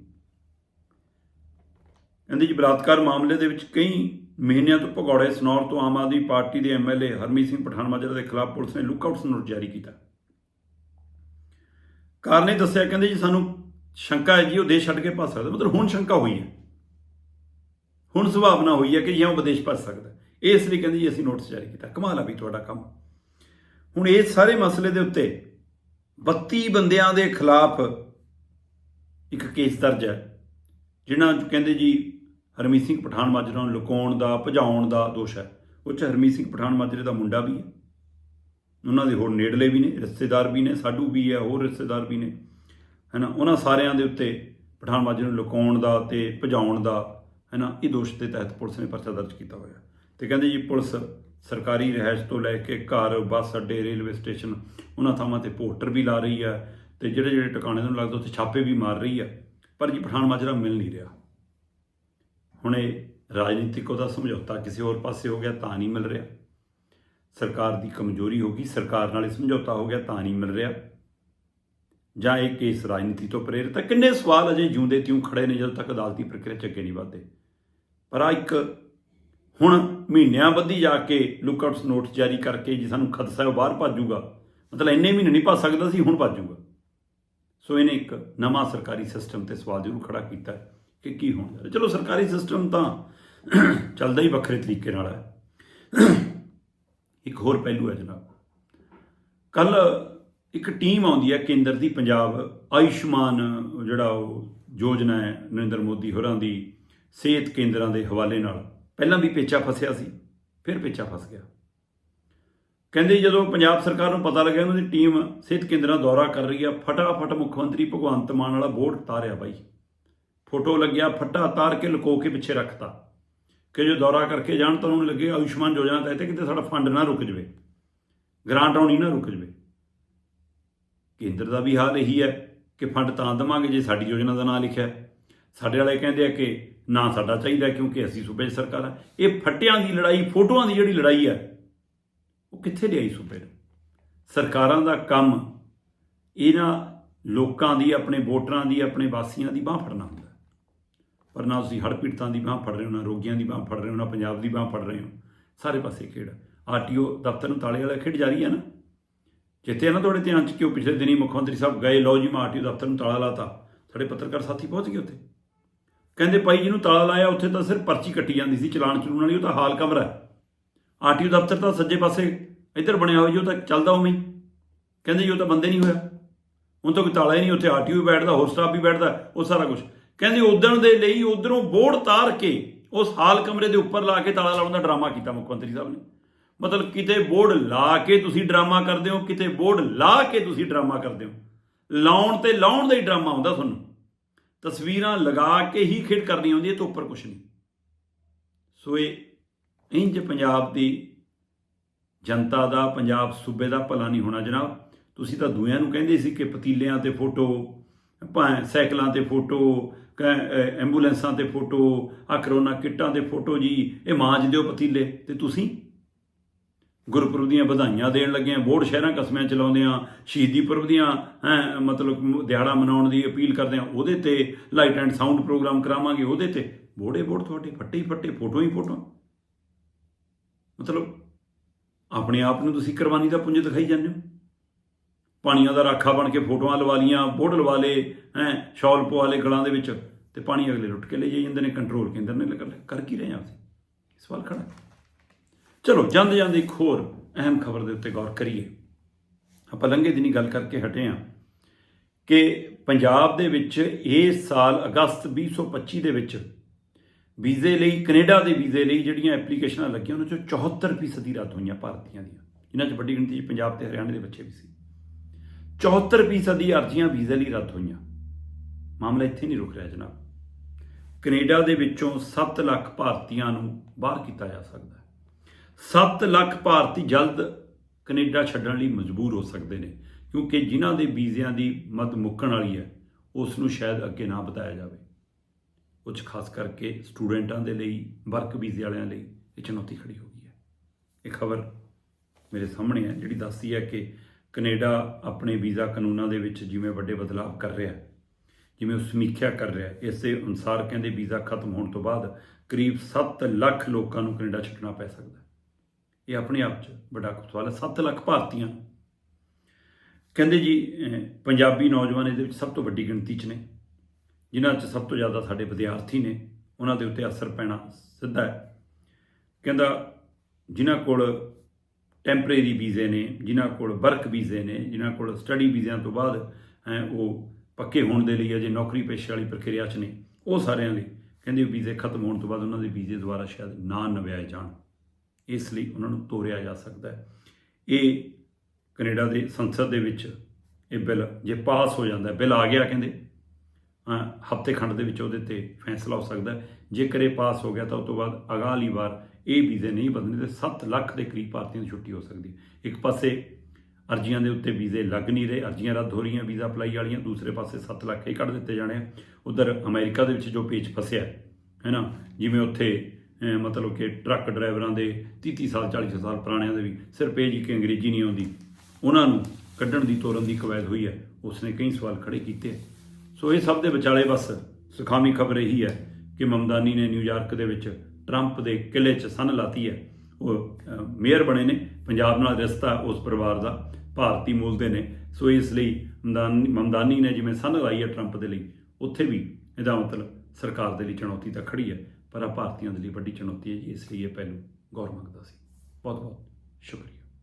ਕਹਿੰਦੇ ਜੀ, ਬਲਾਤਕਾਰ ਮਾਮਲੇ ਦੇ ਵਿੱਚ ਕਈ ਮਹੀਨਿਆਂ ਤੋਂ ਭਗੌੜੇ, ਸਨੌਰ ਤੋਂ ਆਮ ਆਦਮੀ ਪਾਰਟੀ ਦੇ ਐਮਐਲਏ ਹਰਮੀਤ ਸਿੰਘ ਪਠਾਨਮਾਜਰਾ ਦੇ ਖਿਲਾਫ ਪੁਲਿਸ ਨੇ ਲੁੱਕਆਊਟਸ ਨੋਟਿਸ ਜਾਰੀ ਕੀਤਾ। ਕਾਰਨ ਇਹ ਦੱਸਿਆ, ਕਹਿੰਦੇ ਜੀ ਸਾਨੂੰ ਸ਼ੰਕਾ ਹੈ ਜੀ, ਉਹ ਦੇਸ਼ ਛੱਡ ਕੇ ਭੱਜ ਸਕਦਾ। ਮਤਲਬ ਹੁਣ ਸ਼ੰਕਾ ਹੋਈ ਹੈ। ਹੁਣ ਸੁਭਾਵਨਾ ਹੋਈ ਹੈ ਕਿ ਜਾਂ ਉਹ ਵਿਦੇਸ਼ ਭੱਜ ਸਕਦਾ ਇਸ ਲਈ ਕਹਿੰਦੇ ਜੀ ਅਸੀਂ ਨੋਟਿਸ ਜਾਰੀ ਕੀਤਾ। ਕਮਾਲ ਆ ਵੀ ਤੁਹਾਡਾ ਕੰਮ। ਹੁਣ ਇਹ ਸਾਰੇ ਮਸਲੇ ਦੇ ਉੱਤੇ 32 ਬੰਦਿਆਂ ਦੇ ਖਿਲਾਫ ਇੱਕ ਕੇਸ ਦਰਜ ਹੈ, ਜਿਨ੍ਹਾਂ 'ਚ ਕਹਿੰਦੇ ਜੀ ਹਰਮੀਤ ਸਿੰਘ ਪਠਾਨ ਮਾਜਰਾ ਨੂੰ ਲੁਕਾਉਣ ਦਾ, ਭਜਾਉਣ ਦਾ ਦੋਸ਼ ਹੈ। ਉਹ 'ਚ ਹਰਮੀਤ ਸਿੰਘ ਪਠਾਨ ਮਾਜਰੇ ਦਾ ਮੁੰਡਾ ਵੀ ਹੈ। ਉਹਨਾਂ ਦੇ ਹੋਰ ਨੇੜਲੇ ਵੀ ਨੇ, ਰਿਸ਼ਤੇਦਾਰ ਵੀ ਨੇ, ਸਾਡੂ ਵੀ ਹੈ, ਹੋਰ ਰਿਸ਼ਤੇਦਾਰ ਵੀ ਨੇ। ਹੈਨਾ, ਉਹਨਾਂ ਸਾਰਿਆਂ ਦੇ ਉੱਤੇ ਪਠਾਨ ਮਾਜਰੇ ਨੂੰ ਲੁਕਾਉਣ ਦਾ ਤੇ ਭਜਾਉਣ ਦਾ, ਹੈਨਾ, ਇਹ ਦੋਸ਼ ਦੇ ਤਹਿਤ ਪੁਲਿਸ ਨੇ ਪਰਚਾ ਦਰਜ ਕੀਤਾ ਹੋਇਆ। ਤੇ ਕਹਿੰਦੇ ਜੀ ਪੁਲਿਸ ਸਰਕਾਰੀ ਰਿਹਾਇਸ਼ ਤੋਂ ਲੈ ਕੇ ਘਰ, ਬੱਸ, ਅੱਡੇ, ਰੇਲਵੇ ਸਟੇਸ਼ਨ, ਉਹਨਾਂ ਥਾਵਾਂ ਤੇ ਪੋਸਟਰ ਵੀ ਲਾ ਰਹੀ ਹੈ ਤੇ ਜਿਹੜੇ ਜਿਹੜੇ ਟਿਕਾਣੇ ਨੂੰ ਲੱਗਦਾ ਉੱਥੇ ਛਾਪੇ ਵੀ ਮਾਰ ਰਹੀ ਆ ਪਰ ਜੀ ਪਠਾਨ ਮਾਜਰਾ ਮਿਲ ਨਹੀਂ ਰਿਹਾ। ਹੁਣ ਇਹ ਰਾਜਨੀਤਿਕ ਉਹਦਾ ਸਮਝੌਤਾ ਕਿਸੇ ਹੋਰ ਪਾਸੇ ਹੋ ਗਿਆ ਤਾਂ ਨਹੀਂ ਮਿਲ ਰਿਹਾ। ਸਰਕਾਰ ਦੀ ਕਮਜ਼ੋਰੀ ਹੋ ਗਈ, ਸਰਕਾਰ ਨਾਲ ਇਹ ਸਮਝੌਤਾ ਹੋ ਗਿਆ, ਤਾਂ ਨਹੀਂ ਮਿਲ ਰਿਹਾ। ਜਾਂ ਇਹ ਕੇਸ ਰਾਜਨੀਤੀ ਤੋਂ ਪ੍ਰੇਰਿਤ ਹੈ? ਕਿੰਨੇ ਸਵਾਲ ਅਜੇ ਜਿਉਂਦੇ ਤਿਉਂ ਖੜੇ ਨੇ ਜਦੋਂ ਤੱਕ ਅਦਾਲਤੀ ਪ੍ਰਕਿਰਿਆ ਚੱਕੇ ਨਹੀਂ ਵਧਦੇ। ਪਰ ਆ ਇੱਕ ਹੁਣ ਮਹੀਨਿਆਂ ਬੱਧੀ ਜਾ ਕੇ ਲੁੱਕਆਊਟਸ ਨੋਟਿਸ ਜਾਰੀ ਕਰਕੇ ਜੀ ਸਾਨੂੰ ਖਦਸ਼ਾ ਹੈ ਬਾਹਰ ਭੱਜੂਗਾ, ਮਤਲਬ ਇੰਨੇ ਮਹੀਨੇ ਨਹੀਂ ਭੱਜ ਸਕਦਾ ਸੀ, ਹੁਣ ਭੱਜੂਗਾ। ਸੋ ਇਹਨੇ ਇੱਕ ਨਵਾਂ ਸਰਕਾਰੀ ਸਿਸਟਮ ਤੇ ਸਵਾਲ ਜ਼ਰੂਰ ਖੜਾ ਕੀਤਾ ਕਿ ਕੀ ਹੋਣ। ਜਾ ਰਿਹਾ ਚਲੋ ਸਰਕਾਰੀ ਸਿਸਟਮ ਤਾਂ ਚੱਲਦਾ ਹੀ ਵੱਖਰੇ ਤਰੀਕੇ ਨਾਲ ਹੈ। ਇੱਕ ਹੋਰ ਪਹਿਲੂ ਹੈ ਜਨਾਬ। ਕੱਲ ਇੱਕ ਟੀਮ ਆਉਂਦੀ ਹੈ ਕੇਂਦਰ ਦੀ ਪੰਜਾਬ ਆਯੁਸ਼ਮਾਨ ਜਿਹੜਾ ਉਹ ਯੋਜਨਾ ਹੈ ਨਰਿੰਦਰ ਮੋਦੀ ਹੋਰਾਂ ਦੀ ਸਿਹਤ ਕੇਂਦਰਾਂ ਦੇ ਹਵਾਲੇ ਨਾਲ। ਪਹਿਲਾਂ ਵੀ ਪੇਚਾ ਫਸਿਆ ਸੀ, ਫਿਰ ਪੇਚਾ ਫਸ ਗਿਆ। ਕਹਿੰਦੇ ਜਦੋਂ ਪੰਜਾਬ ਸਰਕਾਰ ਨੂੰ ਪਤਾ ਲੱਗਿਆ ਉਹਨਾਂ ਦੀ ਟੀਮ ਸਿਹਤ ਕੇਂਦਰਾਂ ਦੌਰਾ ਕਰ ਰਹੀ ਆ, ਫਟਾਫਟ ਮੁੱਖ ਮੰਤਰੀ ਭਗਵੰਤ ਮਾਨ ਵਾਲਾ ਬੋਰਡ ਤਾਰਿਆ ਬਾਈ। ਫੋਟੋ ਲੱਗਿਆ, ਫੱਟਾ ਤਾਰ ਕੇ ਲੁਕੋ ਕੇ ਪਿੱਛੇ ਰੱਖਤਾ। ਕਿ ਜੋ ਦੌਰਾ ਕਰਕੇ ਜਾਣ ਤਾਂ ਉਹਨੂੰ ਲੱਗੇ ਆਯੁਸ਼ਮਾਨ ਯੋਜਨਾ ਤਹਿਤ ਕਿਤੇ ਸਾਡਾ ਫੰਡ ਨਾ ਰੁਕ ਜਵੇ ਗ੍ਰਾਂਟ ਆਉਣੀ ਨਾ ਰੁਕ ਜਵੇ। ਕੇਂਦਰ ਦਾ ਵੀ ਹਾਲ ਇਹੀ ਹੈ ਕਿ ਫੰਡ ਤਾਂ ਦੇਵਾਂਗੇ ਜੇ ਸਾਡੀ ਯੋਜਨਾ ਦਾ ਨਾਂ ਲਿਖਿਆ। ਸਾਡੇ ਵਾਲੇ ਕਹਿੰਦੇ ਆ ਕਿ ਨਾ ਸਾਡਾ ਚਾਹੀਦਾ ਕਿਉਂਕਿ ਅਸੀਂ ਸੂਬੇ 'ਚ ਸਰਕਾਰ ਆ। ਇਹ ਫੱਟਿਆਂ ਦੀ ਲੜਾਈ, ਫੋਟੋਆਂ ਦੀ ਜਿਹੜੀ ਲੜਾਈ ਹੈ ਉਹ ਕਿੱਥੇ ਲਿਆਈ ਸੂਬੇ ਨੂੰ? ਸਰਕਾਰਾਂ ਦਾ ਕੰਮ ਇਹਨਾਂ ਲੋਕਾਂ ਦੀ, ਆਪਣੇ ਵੋਟਰਾਂ ਦੀ, ਆਪਣੇ ਵਾਸੀਆਂ ਦੀ ਬਾਹ ਫੜਨਾ ਹੁੰਦਾ। ਪਰ ਨਾ ਤੁਸੀਂ ਹੜ੍ਹ ਪੀੜਤਾਂ ਦੀ ਬਾਹ ਫੜ ਰਹੇ ਹੋ, ਨਾ ਰੋਗੀਆਂ ਦੀ ਬਾਹ ਫੜ ਰਹੇ ਹੋ, ਨਾ ਪੰਜਾਬ ਦੀ ਬਾਹ ਫੜ ਰਹੇ ਹੋ। ਸਾਰੇ ਪਾਸੇ ਖੇਡ। ਆਰਟੀਓ ਦਫ਼ਤਰ ਨੂੰ ਤਾਲੇ ਵਾਲਾ ਖੇਡ ਜਾਰੀ ਹੈ ਨਾ? ਜਿੱਥੇ ਨਾ ਤੁਹਾਡੇ ਧਿਆਨ ਚ ਕਿਉਂ ਪਿਛਲੇ ਦਿਨੀ ਮੁੱਖ ਮੰਤਰੀ ਸਾਹਿਬ ਗਏ, ਲਓ ਜੀ ਮੈਂ ਆਰਟੀਓ ਦਫ਼ਤਰ ਨੂੰ ਤਾਲਾ ਲਾਤਾ। ਸਾਡੇ ਪੱਤਰਕਾਰ ਸਾਥੀ ਪਹੁੰਚ ਗਏ ਉੱਥੇ। ਕਹਿੰਦੇ ਭਾਈ ਜਿਹਨੂੰ ਤਾਲਾ ਲਾਇਆ, ਉੱਥੇ ਤਾਂ ਸਿਰਫ ਪਰਚੀ ਕੱਟੀ ਜਾਂਦੀ ਸੀ ਚਲਾਨ ਚਲੂਣ ਵਾਲੀ, ਉਹ ਤਾਂ ਹਾਲ ਕਮਰਾ ਹੈ। ਆਰਟੀਓ ਦਫ਼ਤਰ ਤਾਂ ਸੱਜੇ ਪਾਸੇ ਇੱਧਰ ਬਣਿਆ ਹੋਇਆ ਜੀ, ਉਹ ਤਾਂ ਚੱਲਦਾ ਉਵੇਂ ਕਹਿੰਦੇ ਜੀ ਉਹ ਤਾਂ ਬੰਦੇ ਨਹੀਂ ਹੋਇਆ। ਹੁਣ ਤਾਂ ਕੋਈ ਤਾਲਾ ਹੀ ਨਹੀਂ, ਉੱਥੇ ਆਰਟੀਓ ਵੀ ਬੈਠਦਾ, ਹੋਰ ਸਟਾਫ ਵੀ ਬੈਠਦਾ, ਉਹ ਸਾਰਾ ਕੁਝ ਕਹਿੰਦੇ ਉਦਣ ਦੇ ਲਈ ਉਧਰੋਂ ਬੋਰਡ ਤਾਰ ਕੇ ਉਸ ਹਾਲ ਕਮਰੇ ਦੇ ਉੱਪਰ ਲਾ ਕੇ ਤਾਲਾ ਲਾਉਣ ਦਾ ਡਰਾਮਾ ਕੀਤਾ ਮੁੱਖ ਮੰਤਰੀ ਸਾਹਿਬ ਨੇ। ਮਤਲਬ ਕਿਤੇ ਬੋਰਡ ਲਾ ਕੇ ਤੁਸੀਂ ਡਰਾਮਾ ਕਰਦੇ ਹੋ, ਕਿਤੇ ਬੋਰਡ ਲਾ ਕੇ ਤੁਸੀਂ ਡਰਾਮਾ ਕਰਦੇ ਹੋ। ਲਾਉਣ ਤੇ ਲਾਉਣ ਦਾ ਹੀ ਡਰਾਮਾ ਹੁੰਦਾ ਤੁਹਾਨੂੰ। ਤਸਵੀਰਾਂ ਲਗਾ ਕੇ ਹੀ ਖੇਡ ਕਰਨੀ ਆਉਂਦੀ ਹੈ ਤੋਂ ਉੱਪਰ ਕੁਝ ਨਹੀਂ। ਸੋ ਇਹ ਇੰਜ ਪੰਜਾਬ ਦੀ ਜਨਤਾ ਦਾ, ਪੰਜਾਬ ਸੂਬੇ ਦਾ ਭਲਾ ਨਹੀਂ ਹੋਣਾ ਜਨਾਬ। ਤੁਸੀਂ ਤਾਂ ਦੂਆਂ ਨੂੰ ਕਹਿੰਦੇ ਸੀ ਕਿ ਪਤੀਲਿਆਂ ਤੇ ਫੋਟੋ ਭਾਵੇਂ ਸਾਈਕਲਾਂ ਤੇ ਫੋਟੋ ਐਂਬੂਲੈਂਸਾਂ ਤੇ ਫੋਟੋ ਆ ਕਰੋਨਾ ਕਿੱਟਾਂ ਤੇ ਫੋਟੋ ਜੀ ਇਹ ਮਾਂਜ ਦਿਓ ਪਤੀਲੇ। ਤੇ ਤੁਸੀਂ ਗੁਰਪੁਰਬ ਦੀਆਂ ਵਧਾਈਆਂ ਦੇਣ ਲੱਗੇ ਆ ਬੋਰਡ ਸ਼ਹਿਰਾਂ ਕਸਬਿਆਂ ਚ ਆ ਸ਼ਹੀਦੀ ਪੁਰਬ ਦੀਆਂ ਹੈਂ, ਮਤਲਬ ਦਿਹਾੜਾ ਮਨਾਉਣ ਦੀ ਅਪੀਲ ਕਰਦੇ ਆ ਉਹਦੇ ਤੇ ਲਾਈਟ ਐਂਡ ਸਾਊਂਡ ਪ੍ਰੋਗਰਾਮ ਕਰਾਵਾਂਗੇ ਉਹਦੇ ਤੇ। ਬੋੜੇ ਬੋੜ ਤੁਹਾਡੇ ਫੱਟੇ ਹੀ ਫੱਟੇ ਫੋਟੋ ਹੀ ਫੋਟੋ। ਮਤਲਬ ਆਪਣੇ ਆਪ ਨੂੰ ਤੁਸੀਂ ਕੁਰਬਾਨੀ ਦਾ ਪੁੰਜ ਦਿਖਾਈ ਜਾਂਦੇ ਹੋ। ਪਾਣੀਆਂ ਦਾ ਰਾਖਾ ਬਣ ਕੇ ਫੋਟੋਆਂ ਲਵਾ ਲੀਆਂ ਬੋਰਡ ਲਵਾ ਲੇ ਹੈ, ਸ਼ਾਲ ਪਵਾ ਲੇ ਗਲਾਂ ਦੇ ਵਿੱਚ ਤੇ ਪਾਣੀ ਅਗਲੇ ਲੁੱਟ ਕੇ ਲੈ ਜਾਈ ਜਾਂਦੇ ਨੇ ਕੰਟਰੋਲ ਕੇਂਦਰ ਨੇ ਕਰ ਕਰ ਕੀ ਰਹੇ ਆ ਅਸੀਂ ਸਵਾਲ ਖੜਾ ਚਲੋ, ਜਾਂਦੇ ਜਾਂਦੇ ਇੱਕ ਹੋਰ ਅਹਿਮ ਖਬਰ ਦੇ ਉੱਤੇ ਗੌਰ ਕਰੀਏ। ਆਪਾਂ ਲੰਘੇ ਦਿਨੀ ਗੱਲ ਕਰਕੇ ਹਟੇ ਆ ਕਿ ਪੰਜਾਬ ਦੇ ਵਿੱਚ ਇਸ ਸਾਲ ਅਗਸਤ 2025 ਦੇ ਵਿੱਚ ਵੀਜ਼ੇ ਲਈ, ਕੈਨੇਡਾ ਦੇ ਵੀਜ਼ੇ ਲਈ ਜਿਹੜੀਆਂ ਐਪਲੀਕੇਸ਼ਨਾਂ ਲੱਗੀਆਂ, ਉਹਨਾਂ ਚੋਂ 74% ਦੀ ਰੱਦ ਹੋਈਆਂ ਭਾਰਤੀਆਂ ਦੀਆਂ। ਜਿਨ੍ਹਾਂ 'ਚ ਵੱਡੀ ਗਿਣਤੀ 'ਚ ਪੰਜਾਬ ਤੇ ਹਰਿਆਣਾ ਦੇ ਬੱਚੇ ਵੀ ਸੀ। 74% ਦੀ ਅਰਜ਼ੀਆਂ ਵੀਜ਼ੇ ਲਈ ਰੱਦ ਹੋਈਆਂ। ਮਾਮਲਾ ਇੱਥੇ ਨਹੀਂ ਰੁਕ ਰਿਹਾ ਜਨਾਬ। ਕੈਨੇਡਾ ਦੇ ਵਿੱਚੋਂ 7 ਲੱਖ ਭਾਰਤੀਆਂ ਨੂੰ ਬਾਹਰ ਕੀਤਾ ਜਾ ਸਕਦਾ ਹੈ। 7 ਲੱਖ ਭਾਰਤੀ ਜਲਦ ਕੈਨੇਡਾ ਛੱਡਣ ਲਈ ਮਜਬੂਰ ਹੋ ਸਕਦੇ ਨੇ, ਕਿਉਂਕਿ ਜਿਨ੍ਹਾਂ ਦੇ ਵੀਜ਼ਿਆਂ ਦੀ ਮਦ ਮੁੱਕਣ ਵਾਲੀ ਹੈ, ਉਸ ਨੂੰ ਸ਼ਾਇਦ ਅੱਗੇ ਨਾ ਵਧਾਇਆ ਜਾਵੇ। ਉਹ 'ਚ ਖਾਸ ਕਰਕੇ ਸਟੂਡੈਂਟਾਂ ਦੇ ਲਈ, ਵਰਕ ਵੀਜ਼ੇ ਵਾਲਿਆਂ ਲਈ ਇਹ ਚੁਣੌਤੀ ਖੜੀ ਹੋ ਗਈ ਹੈ। ਇਹ ਖਬਰ ਮੇਰੇ ਸਾਹਮਣੇ ਹੈ, ਜਿਹੜੀ ਦੱਸਦੀ ਹੈ ਕਿ ਕੈਨੇਡਾ ਆਪਣੇ ਵੀਜ਼ਾ ਕਾਨੂੰਨਾਂ ਦੇ ਵਿੱਚ ਜਿਵੇਂ ਵੱਡੇ ਬਦਲਾਅ ਕਰ ਰਿਹਾ ਜਿਵੇਂ ਉਹ ਸਮੀਖਿਆ ਕਰ ਰਿਹਾ ਇਸ ਦੇ ਅਨੁਸਾਰ ਕਹਿੰਦੇ ਵੀਜ਼ਾ ਖਤਮ ਹੋਣ ਤੋਂ ਬਾਅਦ ਕਰੀਬ 7 ਲੱਖ ਲੋਕਾਂ ਨੂੰ ਕੈਨੇਡਾ ਛੱਡਣਾ ਪੈ ਸਕਦਾ ਇਹ ਆਪਣੇ ਆਪ 'ਚ ਵੱਡਾ ਸਵਾਲ ਹੈ। 7 ਲੱਖ ਭਾਰਤੀਆਂ। ਕਹਿੰਦੇ ਜੀ ਪੰਜਾਬੀ ਨੌਜਵਾਨ ਇਹਦੇ ਵਿੱਚ ਸਭ ਤੋਂ ਵੱਡੀ ਗਿਣਤੀ 'ਚ ਨੇ, ਜਿਨ੍ਹਾਂ 'ਚ ਸਭ ਤੋਂ ਜ਼ਿਆਦਾ ਸਾਡੇ ਵਿਦਿਆਰਥੀ ਨੇ, ਉਹਨਾਂ ਦੇ ਉੱਤੇ ਅਸਰ ਪੈਣਾ ਸਿੱਧਾ ਹੈ। ਕਹਿੰਦਾ, ਜਿਨ੍ਹਾਂ ਕੋਲ ਟੈਂਪਰੇਰੀ ਵੀਜ਼ੇ ਨੇ, ਜਿਨ੍ਹਾਂ ਕੋਲ ਵਰਕ ਵੀਜ਼ੇ ਨੇ, ਜਿਨ੍ਹਾਂ ਕੋਲ ਸਟੱਡੀ ਵੀਜ਼ਿਆਂ ਤੋਂ ਬਾਅਦ, ਹੈ, ਉਹ ਪੱਕੇ ਹੋਣ ਦੇ ਲਈ ਅਜੇ ਨੌਕਰੀ ਪੇਸ਼ੇ ਵਾਲੀ ਪ੍ਰਕਿਰਿਆ 'ਚ ਨੇ। ਉਹ ਸਾਰਿਆਂ ਲਈ ਕਹਿੰਦੇ ਵੀਜ਼ੇ ਖਤਮ ਹੋਣ ਤੋਂ ਬਾਅਦ ਉਹਨਾਂ ਦੇ ਵੀਜ਼ੇ ਦੁਬਾਰਾ ਸ਼ਾਇਦ ਨਾ ਨਵਿਆਏ ਜਾਣ। ਇਸ ਲਈ ਉਹਨਾਂ ਨੂੰ ਤੋਰਿਆ ਜਾ ਸਕਦਾ ਹੈ। ਇਹ ਕੈਨੇਡਾ ਦੇ ਸੰਸਦ ਦੇ ਵਿੱਚ ਇਹ ਬਿੱਲ ਜੇ ਪਾਸ ਹੋ ਜਾਂਦਾ ਬਿੱਲ ਆ ਗਿਆ ਕਹਿੰਦੇ। ਹਫ਼ਤੇ ਖੰਡ ਦੇ ਵਿੱਚ ਉਹਦੇ ਤੇ ਫੈਸਲਾ ਹੋ ਸਕਦਾ ਜੇਕਰ ਇਹ ਪਾਸ ਹੋ ਗਿਆ ਤਾਂ ਉਸ ਤੋਂ ਬਾਅਦ ਅਗਾਲੀ ਵਾਰ ਇਹ ਵੀਜ਼ੇ ਨਹੀਂ ਬਦਲਣੇ ਤੇ 7 ਲੱਖ ਦੇ ਕਰੀਬ ਭਾਰਤੀਆਂ ਦੀ ਛੁੱਟੀ ਹੋ ਸਕਦੀ ਹੈ। ਇੱਕ ਪਾਸੇ ਅਰਜ਼ੀਆਂ ਦੇ ਉੱਤੇ ਵੀਜ਼ੇ ਲੱਗ ਨਹੀਂ ਰਹੇ, ਅਰਜ਼ੀਆਂ ਰੱਦ ਹੋ ਰਹੀਆਂ, ਵੀਜ਼ਾ ਅਪਲਾਈ ਵਾਲੀਆਂ, ਦੂਸਰੇ ਪਾਸੇ 7 ਲੱਖ ਇਹ ਕੱਢ ਦਿੱਤੇ ਜਾਣੇ ਉਧਰ ਅਮਰੀਕਾ ਦੇ ਵਿੱਚ ਜੋ ਪੇਚ ਫਸਿਆ ਹੈ ਨਾ ਜਿਵੇਂ ਉੱਥੇ ਮਤਲਬ ਕਿ ਟਰੱਕ ਡਰਾਈਵਰਾਂ ਦੇ 30 ਸਾਲ 40 ਸਾਲ ਪੁਰਾਣਿਆਂ ਦੇ ਵੀ ਸਿਰਫ ਇਹ ਜੀ ਕਿ ਅੰਗਰੇਜ਼ੀ ਨਹੀਂ ਆਉਂਦੀ, ਉਹਨਾਂ ਨੂੰ ਕੱਢਣ ਦੀ ਤੋਰਨ ਦੀ ਕਵਾਇਦ ਹੋਈ ਹੈ। ਉਸਨੇ ਕਈ ਸਵਾਲ ਖੜੇ ਕੀਤੇ। ਸੋ ਇਹ ਸਭ ਦੇ ਵਿਚਾਲੇ ਬਸ ਸੁਖਾਮੀ ਖਬਰ ਇਹੀ ਹੈ ਕਿ ਮਮਦਾਨੀ ਨੇ ਨਿਊਯਾਰਕ ਦੇ ਵਿੱਚ ਟਰੰਪ ਦੇ ਕਿਲੇ 'ਚ ਸੰਨ ਲਾਤੀ ਹੈ। ਉਹ ਮੇਅਰ ਬਣੇ ਨੇ, ਪੰਜਾਬ ਨਾਲ ਰਿਸ਼ਤਾ ਉਸ ਪਰਿਵਾਰ ਦਾ, ਭਾਰਤੀ ਮੂਲ ਦੇ ਨੇ। ਸੋ ਇਸ ਲਈ ਮਮਦਾਨੀ ਮਮਦਾਨੀ ਨੇ ਜਿਵੇਂ ਸੰਨ ਲਾਈ ਹੈ ਟਰੰਪ ਦੇ ਲਈ, ਉੱਥੇ ਵੀ ਇਹਦਾ ਮਤਲਬ ਸਰਕਾਰ ਦੇ ਲਈ ਚੁਣੌਤੀ ਤਾਂ ਖੜੀ ਹੈ, ਪਰ ਆ ਭਾਰਤੀਆਂ ਦੇ ਲਈ ਵੱਡੀ ਚੁਣੌਤੀ ਹੈ ਜੀ, ਇਸ ਲਈ ਇਹ ਪਹਿਲੂ ਗੌਰ ਮੰਗਦਾ ਸੀ। ਬਹੁਤ ਬਹੁਤ ਸ਼ੁਕਰੀਆ।